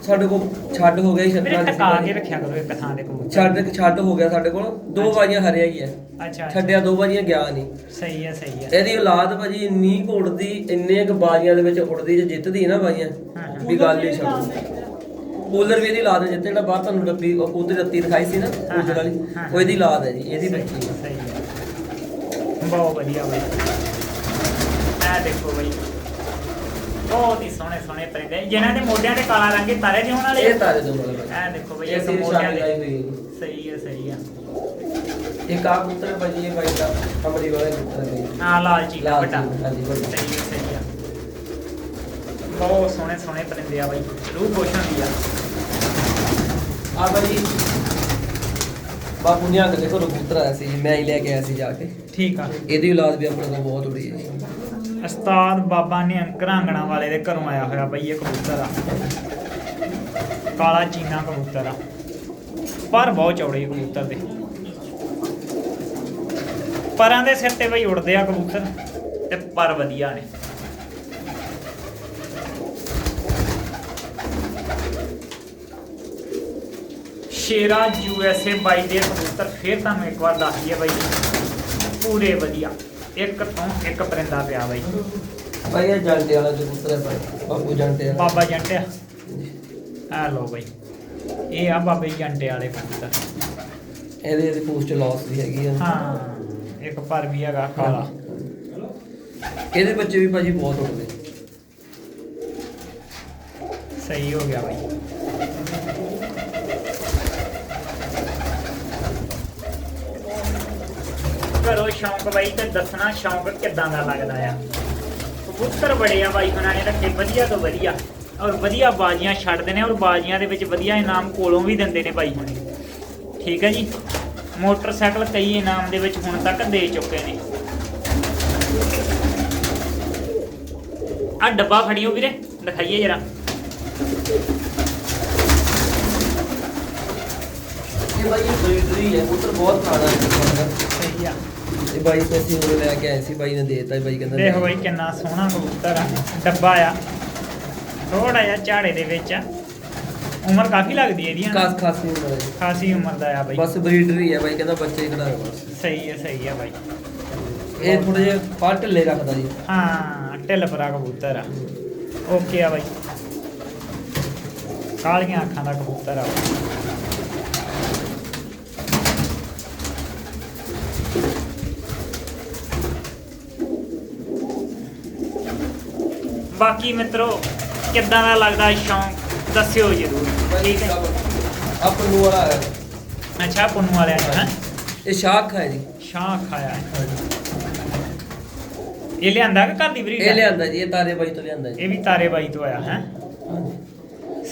ਸਾਡੇ ਕੋਲ ਛੱਡ ਹੋ ਗਿਆ ਸੀ ਮੇਰੇ ਛੱਡਣਾ ਟਕਾ ਕੇ ਰੱਖਿਆ ਕਰੋ ਇੱਕ ਥਾਂ ਦੇ ਕਬੂਤਰ। ਛੱਡ ਛੱਡ ਹੋ ਗਿਆ ਸਾਡੇ ਕੋਲ। ਦੋ। ਬਾਜੀਆਂ ਹਾਰਿਆ ਹੀ ਹੈ। ਅੱਛਾ। ਛੱਡਿਆ ਦੋ ਬਾਜੀਆਂ ਗਿਆ ਨਹੀਂ। ਸਹੀ ਹੈ ਸਹੀ ਹੈ। ਇਹਦੀ ਔਲਾਦ ਭਾਜੀ ਇੰਨੀ ਕੁ ਉੜਦੀ ਇੰਨੇ ਕੁ ਬਾਜੀਆਂ ਦੇ ਵਿੱਚ ਉੜਦੀ ਜੇ ਜਿੱਤਦੀ ਨਾ ਬਾਜੀਆਂ। ਵੀ ਗੱਲ ਹੀ ਛੱਡ ਕੂਲਰ ਵੀ ਇਹਦੀ ਔਲਾਦ ਹੈ ਜਿੱਤੇ ਜਿਹੜਾ ਬਾਹਰ ਤੁਹਾਨੂੰ ਰੱਬੀ ਉਹ ਕੂਦਰ ਰੱਤੀ ਦਿਖਾਈ ਸੀ ਨਾ ਹਾਂ, ਕੂਲਰ ਵਾਲੀ ਹਾਂ। ਉਹ ਇਹਦੀ ਔਲਾਦ ਹੈ ਜੀ ਇਹਦੀ ਬੱਚੀ ਹੈ ਸਹੀ ਹੈ ਬਹੁਤ ਵਧੀਆ ਬਾਈ। ਇਹ ਦੇਖੋ ਬਾਈ। ਬਹੁਤ ਹੀ ਸੋਹਣੇ ਸੋਹਣੇ ਪਰਿੰਦੇ ਜਿਨ੍ਹਾਂ ਦੇ ਮੋਢਿਆਂ ਤੇ ਕਾਲਾ ਰੰਗ ਹੈ ਤਾਰੇ ਦੇ ਹੋਣ ਵਾਲੇ ਇਹ ਤਾਰੇ ਦੋ ਵਾਲੇ ਇਹ ਦੇਖੋ ਬਈ ਇਹ ਮੋਢਿਆਂ ਦੇ। ਹੈ। ਸਹੀ ਹੈ ਸਹੀ ਹੈ ਇੱਕ ਆ ਭਾਜੀ ਇਹ ਬਾਈ ਦਾ ਅਮਰੀ ਵਾਲਾ ਕਬੂਤਰ ਹੈ ਜੀ। ਆ ਲਾਲ ਚੀਲਾ ਲਾਲ ਵੱਡਾ ਚੀਲਾ, ਹਾਂਜੀ, ਵੱਡਾ। ਸਹੀ ਹੈ ਸਹੀ ਹੈ ਬਹੁਤ ਸੋਹਣੇ ਸੋਹਣੇ ਪਰਿੰਦੇ ਆ ਬਾਈ। ਰੂਹ ਖੁਸ਼ ਹੁੰਦੀ ਆ। ਆ ਭਾਜੀ ਬਾਪੂ ਨਿਆਂ ਦੇ ਕੋਲ ਕਬੂਤਰ ਆਇਆ ਸੀ ਜੀ, ਮੈਂ ਹੀ ਲੈ ਕੇ ਆਇਆ ਸੀ ਜਾ ਕੇ। ਠੀਕ ਆ। ਇਹਦੀ ਔਲਾਦ ਵੀ ਆਪਣੇ ਕੋਲ ਬਹੁਤ ਉੜੀ ਹੈ ਜੀ। ਉਸਤਾਦ ਬਾਬਾ ਨੇ ਘਰਾਂਗਣਾ ਵਾਲੇ ਦੇ ਘਰੋਂ ਆਇਆ ਹੋਇਆ ਬਈ ਇਹ ਕਬੂਤਰ ਆ। ਕਾਲਾ ਚੀਨਾ ਕਬੂਤਰ ਆ। ਪਰ ਬਹੁਤ ਚੌੜੇ ਇਹ ਕਬੂਤਰ ਦੇ। ਪਰਾਂ ਦੇ ਸਿਰ ਤੇ ਬਈ ਉੜਦੇ ਆ ਕਬੂਤਰ ਤੇ ਪਰ ਵਧੀਆ ਨੇ। ਸ਼ੇਰਾ ਯੂ ਐਸ ਏ ਬਾਈ ਦੇ ਕਬੂਤਰ ਫੇਰ ਤੁਹਾਨੂੰ ਇੱਕ ਵਾਰ ਦੱਸ ਦਈਏ ਬਾਈ ਪੂਰੇ ਵਧੀਆ। ਇੱਕ ਤੋਂ ਇੱਕ ਪਰਿੰਦਾ ਪਿਆ ਬਾਈ। ਭਾਈ ਇਹ ਜੰਟੇ ਵਾਲਾ ਕਬੂਤਰ ਹੈ ਭਾਈ ਬਾਪੂ ਜੰਟੇ ਵਾਲਾ। ਬਾਬਾ ਜੰਟਿਆ ਆ। ਲੋ ਬਾਈ। ਇਹ ਆ ਬਾਬੇ ਜੰਟੇ ਵਾਲੇ ਕਬੂਤਰ ਇਹਦੇ ਇਹਦੀ ਪੋਸਟ ਲਾਸ ਵੀ ਹੈਗੀ ਆ। ਹਾਂ ਇੱਕ ਪਰ ਵੀ ਹੈਗਾ ਕਾਲਾ। ਇਹਦੇ ਬੱਚੇ ਵੀ ਭਾਜੀ ਬਹੁਤ ਉੜਦੇ ਸਹੀ ਹੋ ਗਿਆ ਬਾਈ। ਕਰੋ ਸ਼ੌਂਕ ਬਾਈ ਤੇ ਦੱਸਣਾ ਸ਼ੌਂਕ ਕਿੱਦਾਂ ਦਾ ਲੱਗਦਾ ਆ? ਕਬੂਤਰ ਬੜੇ ਆ ਬਾਈ ਉਹਨਾਂ ਨੇ ਰੱਖੇ, ਵਧੀਆ ਤੋਂ ਵਧੀਆ। ਔਰ ਵਧੀਆ ਬਾਜ਼ੀਆਂ ਛੱਡਦੇ ਨੇ ਔਰ ਬਾਜ਼ੀਆਂ ਦੇ ਵਿੱਚ ਵਧੀਆ ਇਨਾਮ ਕੋਲੋਂ ਵੀ ਦਿੰਦੇ ਨੇ ਬਾਈ ਹੁਣੇ। ਠੀਕ ਹੈ ਜੀ? ਮੋਟਰਸਾਈਕਲ ਕਈ ਇਨਾਮ ਦੇ ਵਿੱਚ ਹੁਣ ਤੱਕ ਦੇ ਚੁੱਕੇ ਨੇ। ਆ ਡੱਬਾ ਫੜਿਓ ਵੀਰੇ, ਦਿਖਾਈਏ ਜਰਾ। ਇਹ ਭਾਈ ਇਹ ਬਰੀਡਰੀ ਹੈ, ਕਬੂਤਰ ਬਹੁਤ ਪੁਰਾਣਾ ਹੈ। ਇਹ ਬਾਈ ਤੇ ਅਸੀਂ ਉਹ ਲੈ ਕੇ ਆਏ ਸੀ ਬਾਈ ਨੇ ਦੇਤਾ ਬਾਈ ਕਹਿੰਦਾ ਦੇਖੋ ਲੈ। ਬਾਈ ਕਿੰਨਾ ਸੋਹਣਾ ਕਬੂਤਰ ਆ ਡੱਬਾ ਆ। ਥੋੜਾ ਜਿਹਾ ਝਾੜੇ ਦੇ ਵਿੱਚ ਆ। ਉਮਰ ਕਾਫੀ ਲੱਗਦੀ ਹੈ ਇਹਦੀ ਹਨਾ? ਖਾਸ ਖਾਸ ਨਹੀਂ ਹੁੰਦਾ ਜੀ। ਖਾਸੀ ਉਮਰ ਦਾ ਆ ਬਾਈ। ਬਸ ਬਰੀਡਰੀ ਹੈ ਬਾਈ ਕਹਿੰਦਾ ਬੱਚੇ ਕਢਾਓ ਬਸ। ਸਹੀ ਹੈ ਸਹੀ ਹੈ ਬਾਈ। ਇਹ ਥੋੜੇ ਜਿਹਾ ਫਾਟ ਢਿੱਲੇ ਰੱਖਦਾ ਜੀ। ਹਾਂ ਢਿੱਲ ਪਰਾ ਕਬੂਤਰ ਆ। ਓਕੇ ਆ ਬਾਈ। ਕਾਲੀਆਂ ਅੱਖਾਂ ਦਾ ਕਬੂਤਰ ਆ। ਬਾਕੀ ਮਿੱਤਰੋ ਕਿੱਦਾਂ ਦਾ ਲੱਗਦਾ ਸ਼ੌਂਕ ਦੱਸਿਓ ਜਰੂਰ ਠੀਕ ਹੈ? ਆ ਪੰਨੂ ਵਾਲਾ ਹੈ। ਅੱਛਾ ਪੁੰਨੂ ਵਾਲਿਆਂ ਨੇ ਹੈਂ? ਇਹ ਸ਼ਾਖ ਹੈ ਜੀ। ਸ਼ਾਂ ਖਾਇਆ ਹੈ। ਇਹ ਲਿਆਂਦਾ ਕਿ ਘਰ ਦੀ ਇਹ ਲਿਆਂਦਾ ਜੀ ਇਹ ਤਾਰੇ ਬਾਈ ਤੋਂ ਲਿਆਂਦਾ ਜੀ। ਇਹ ਵੀ ਤਾਰੇ ਬਾਈ ਤੋਂ ਆਇਆ ਹੈ?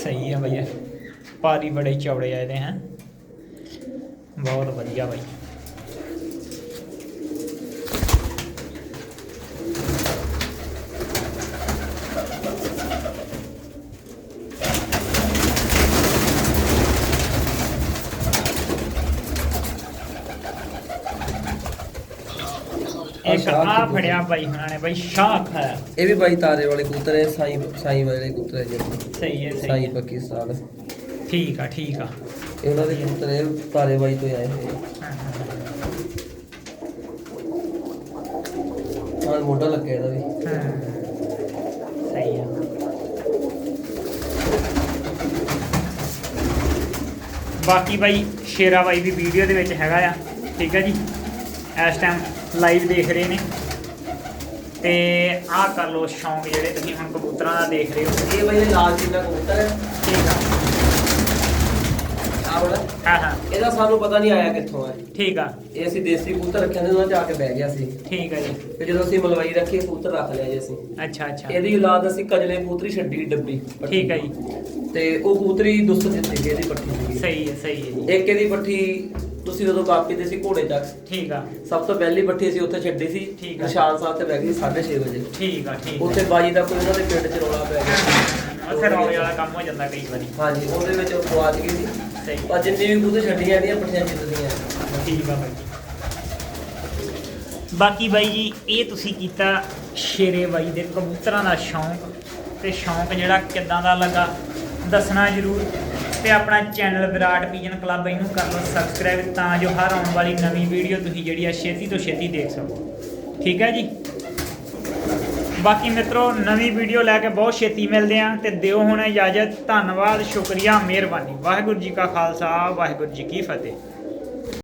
ਸਹੀ ਹੈ ਭਈਆ ਪਾਰੀ ਬੜੇ ਚੌੜੇ ਆਏ ਦੇ ਹੈ? ਬਹੁਤ ਵਧੀਆ ਬਾਈ। ਇੱਕ ਆ ਫੜਿਆ ਬਾਈ ਹੁਣਾਂ ਨੇ ਬਾਈ ਸ਼ਾਹ ਖਾਇਆ ਇਹ ਵੀ ਬਾਈ ਤਾਰੇ ਵਾਲੇ ਕਬੂਤਰ ਹੈ ਸਾਈ ਸਾਈ ਵਾਲੇ ਕਬੂਤਰ ਹੈ ਜੀ ਸਹੀ ਹੈ ਸਹੀ ਸਾਈ ਹੈ। ਪਾਕਿਸਤਾਨ। ਠੀਕ ਆ ਠੀਕ ਆ। ਇਹ ਉਹਨਾਂ ਦੇ ਕਬੂਤਰ ਇਹ ਤਾਰੇ ਬਾਈ ਤੋਂ ਆਏ ਹੋਏ। ਆ। ਹਾਂ, ਹਾਂ, ਨਾਲ ਮੋਢਾ ਲੱਗਿਆ ਇਹਦਾ ਵੀ। ਹਾਂ। ਸਹੀ ਆ। ਬਾਕੀ ਬਾਈ ਸ਼ੇਰਾ ਬਾਈ ਵੀ ਵੀਡੀਓ ਦੇ ਵਿੱਚ ਹੈਗਾ ਆ। ਠੀਕ ਹੈ ਜੀ। ਇਸ ਟਾਈਮ ਲਾਈਵ ਦੇਖ ਰਹੇ ਨੇ। ਤੇ ਆਹ ਕਰ ਲੋ ਸ਼ੌਂਕ ਜਿਹੜੇ ਤੁਸੀਂ ਹੁਣ ਕਬੂਤਰਾਂ ਦਾ ਦੇਖ ਰਹੇ ਹੋ। ਇਹ ਬਾਈ ਲਾਲ ਚੀਨਾ ਕਬੂਤਰ ਹੈ। ਠੀਕ ਆ। ਆ ਵਾਲਾ। ਹਾਂ ਹਾਂ। ਇਹਦਾ ਸਾਨੂੰ ਪਤਾ ਨਹੀਂ ਆਇਆ ਕਿੱਥੋਂ ਹੈ ਠੀਕ ਆ। ਇਹ ਅਸੀਂ ਦੇਸੀ ਕਬੂਤਰ ਰੱਖਿਆ ਨੇ ਉਹਨਾਂ ਚ ਆ ਕੇ ਬਹਿ ਗਿਆ ਸੀ। ਠੀਕ ਆ ਜੀ। ਤੇ ਜਦੋਂ ਅਸੀਂ ਮਲਵਾਈ ਰੱਖੀ ਕਬੂਤਰ ਰੱਖ ਲਿਆ ਜੀ ਅਸੀਂ। ਅੱਛਾ ਅੱਛਾ। ਇਹਦੀ ਔਲਾਦ ਅਸੀਂ ਕਜਲੇ ਕਬੂਤਰੀ ਛੱਡੀ ਡੱਬੀ ਠੀਕ ਆ ਜੀ। ਤੇ ਉਹ ਕਬੂਤਰੀ ਦੁੱਧ ਦਿੱਤੀ ਗਈ ਇਹਦੀ ਪੱਠੀ ਸਹੀ ਹੈ ਸਹੀ ਹੈ ਜੀ। ਇੱਕ ਇਹਦੀ ਪੱਠੀ ਤੁਸੀਂ ਜਦੋਂ ਕਾਪੀ ਤੇ ਸੀ ਘੋੜੇ ਚੱਕ ਠੀਕ ਆ। ਸਭ ਤੋਂ ਪਹਿਲੀ ਪੱਠੀ ਅਸੀਂ ਉੱਥੇ ਛੱਡੀ ਸੀ ਠੀਕ ਆ। ਨਿਸ਼ਾਨ ਸਾਹਿਬ ਤੇ ਬਹਿ ਗਈ 6:30 ਵਜੇ। ਠੀਕ ਆ ਠੀਕ ਆ। ਉੱਥੇ ਬਾਜੀ ਦਾ ਕੋਈ ਉਹਨਾਂ ਦੇ ਪਿੰਡ ਚ ਰੌਲਾ ਪੈ ਗਿਆ। ਉੱਥੇ ਰੌਲੇ ਵਾਲਾ ਕੰਮ ਹੋ ਜਾਂਦਾ ਕਈ ਵਾਰੀ। ਹਾਂਜੀ ਉਹਦੇ ਵਿੱਚ ਉਹ ਗਵਾਚ ਗਈ ਸੀ। ਸਹੀ। ਪਰ ਜਿੰਨੀ ਵੀ ਕਬੂਤਰ ਛੱਡੀਆਂ ਇਹਦੀਆਂ ਪੱਠੀਆਂ ਜਿੱਤਦੀਆਂ। ਠੀਕ ਆ ਬਾਈ। ਬਾਕੀ ਬਾਈ ਜੀ ਇਹ ਤੁਸੀਂ ਕੀਤਾ ਸ਼ੇਰੇ ਬਾਈ ਦੇ ਕਬੂਤਰਾਂ ਦਾ ਸ਼ੌਂਕ। ਤੇ ਸ਼ੌਂਕ ਜਿਹੜਾ ਕਿੱਦਾਂ ਦਾ ਲੱਗਾ ਦੱਸਣਾ ਜਰੂਰ। ਤੇ ਆਪਣਾ ਚੈਨਲ ਵਿਰਾਟ ਪੀਜਨ ਕਲੱਬ ਇਹਨੂੰ ਕਰ ਲਓ ਸਬਸਕ੍ਰਾਈਬ ਤਾਂ ਜੋ ਹਰ ਆਉਣ ਵਾਲੀ ਨਵੀਂ ਵੀਡੀਓ ਤੁਸੀਂ ਜਿਹੜੀ ਆ ਛੇਤੀ ਤੋਂ ਛੇਤੀ ਦੇਖ ਸਕੋ। ਠੀਕ ਹੈ ਜੀ? ਬਾਕੀ ਮਿੱਤਰੋ, ਨਵੀਂ ਵੀਡੀਓ ਲੈ ਕੇ ਬਹੁਤ ਛੇਤੀ ਮਿਲਦੇ ਆਂ ਤੇ ਦਿਓ ਹੁਣ ਇਜਾਜ਼ਤ। ਧੰਨਵਾਦ, ਸ਼ੁਕਰੀਆ, ਮਿਹਰਬਾਨੀ। ਵਾਹਿਗੁਰੂ ਜੀ ਕਾ ਖਾਲਸਾ, ਵਾਹਿਗੁਰੂ ਜੀ ਕੀ ਫਤਿਹ।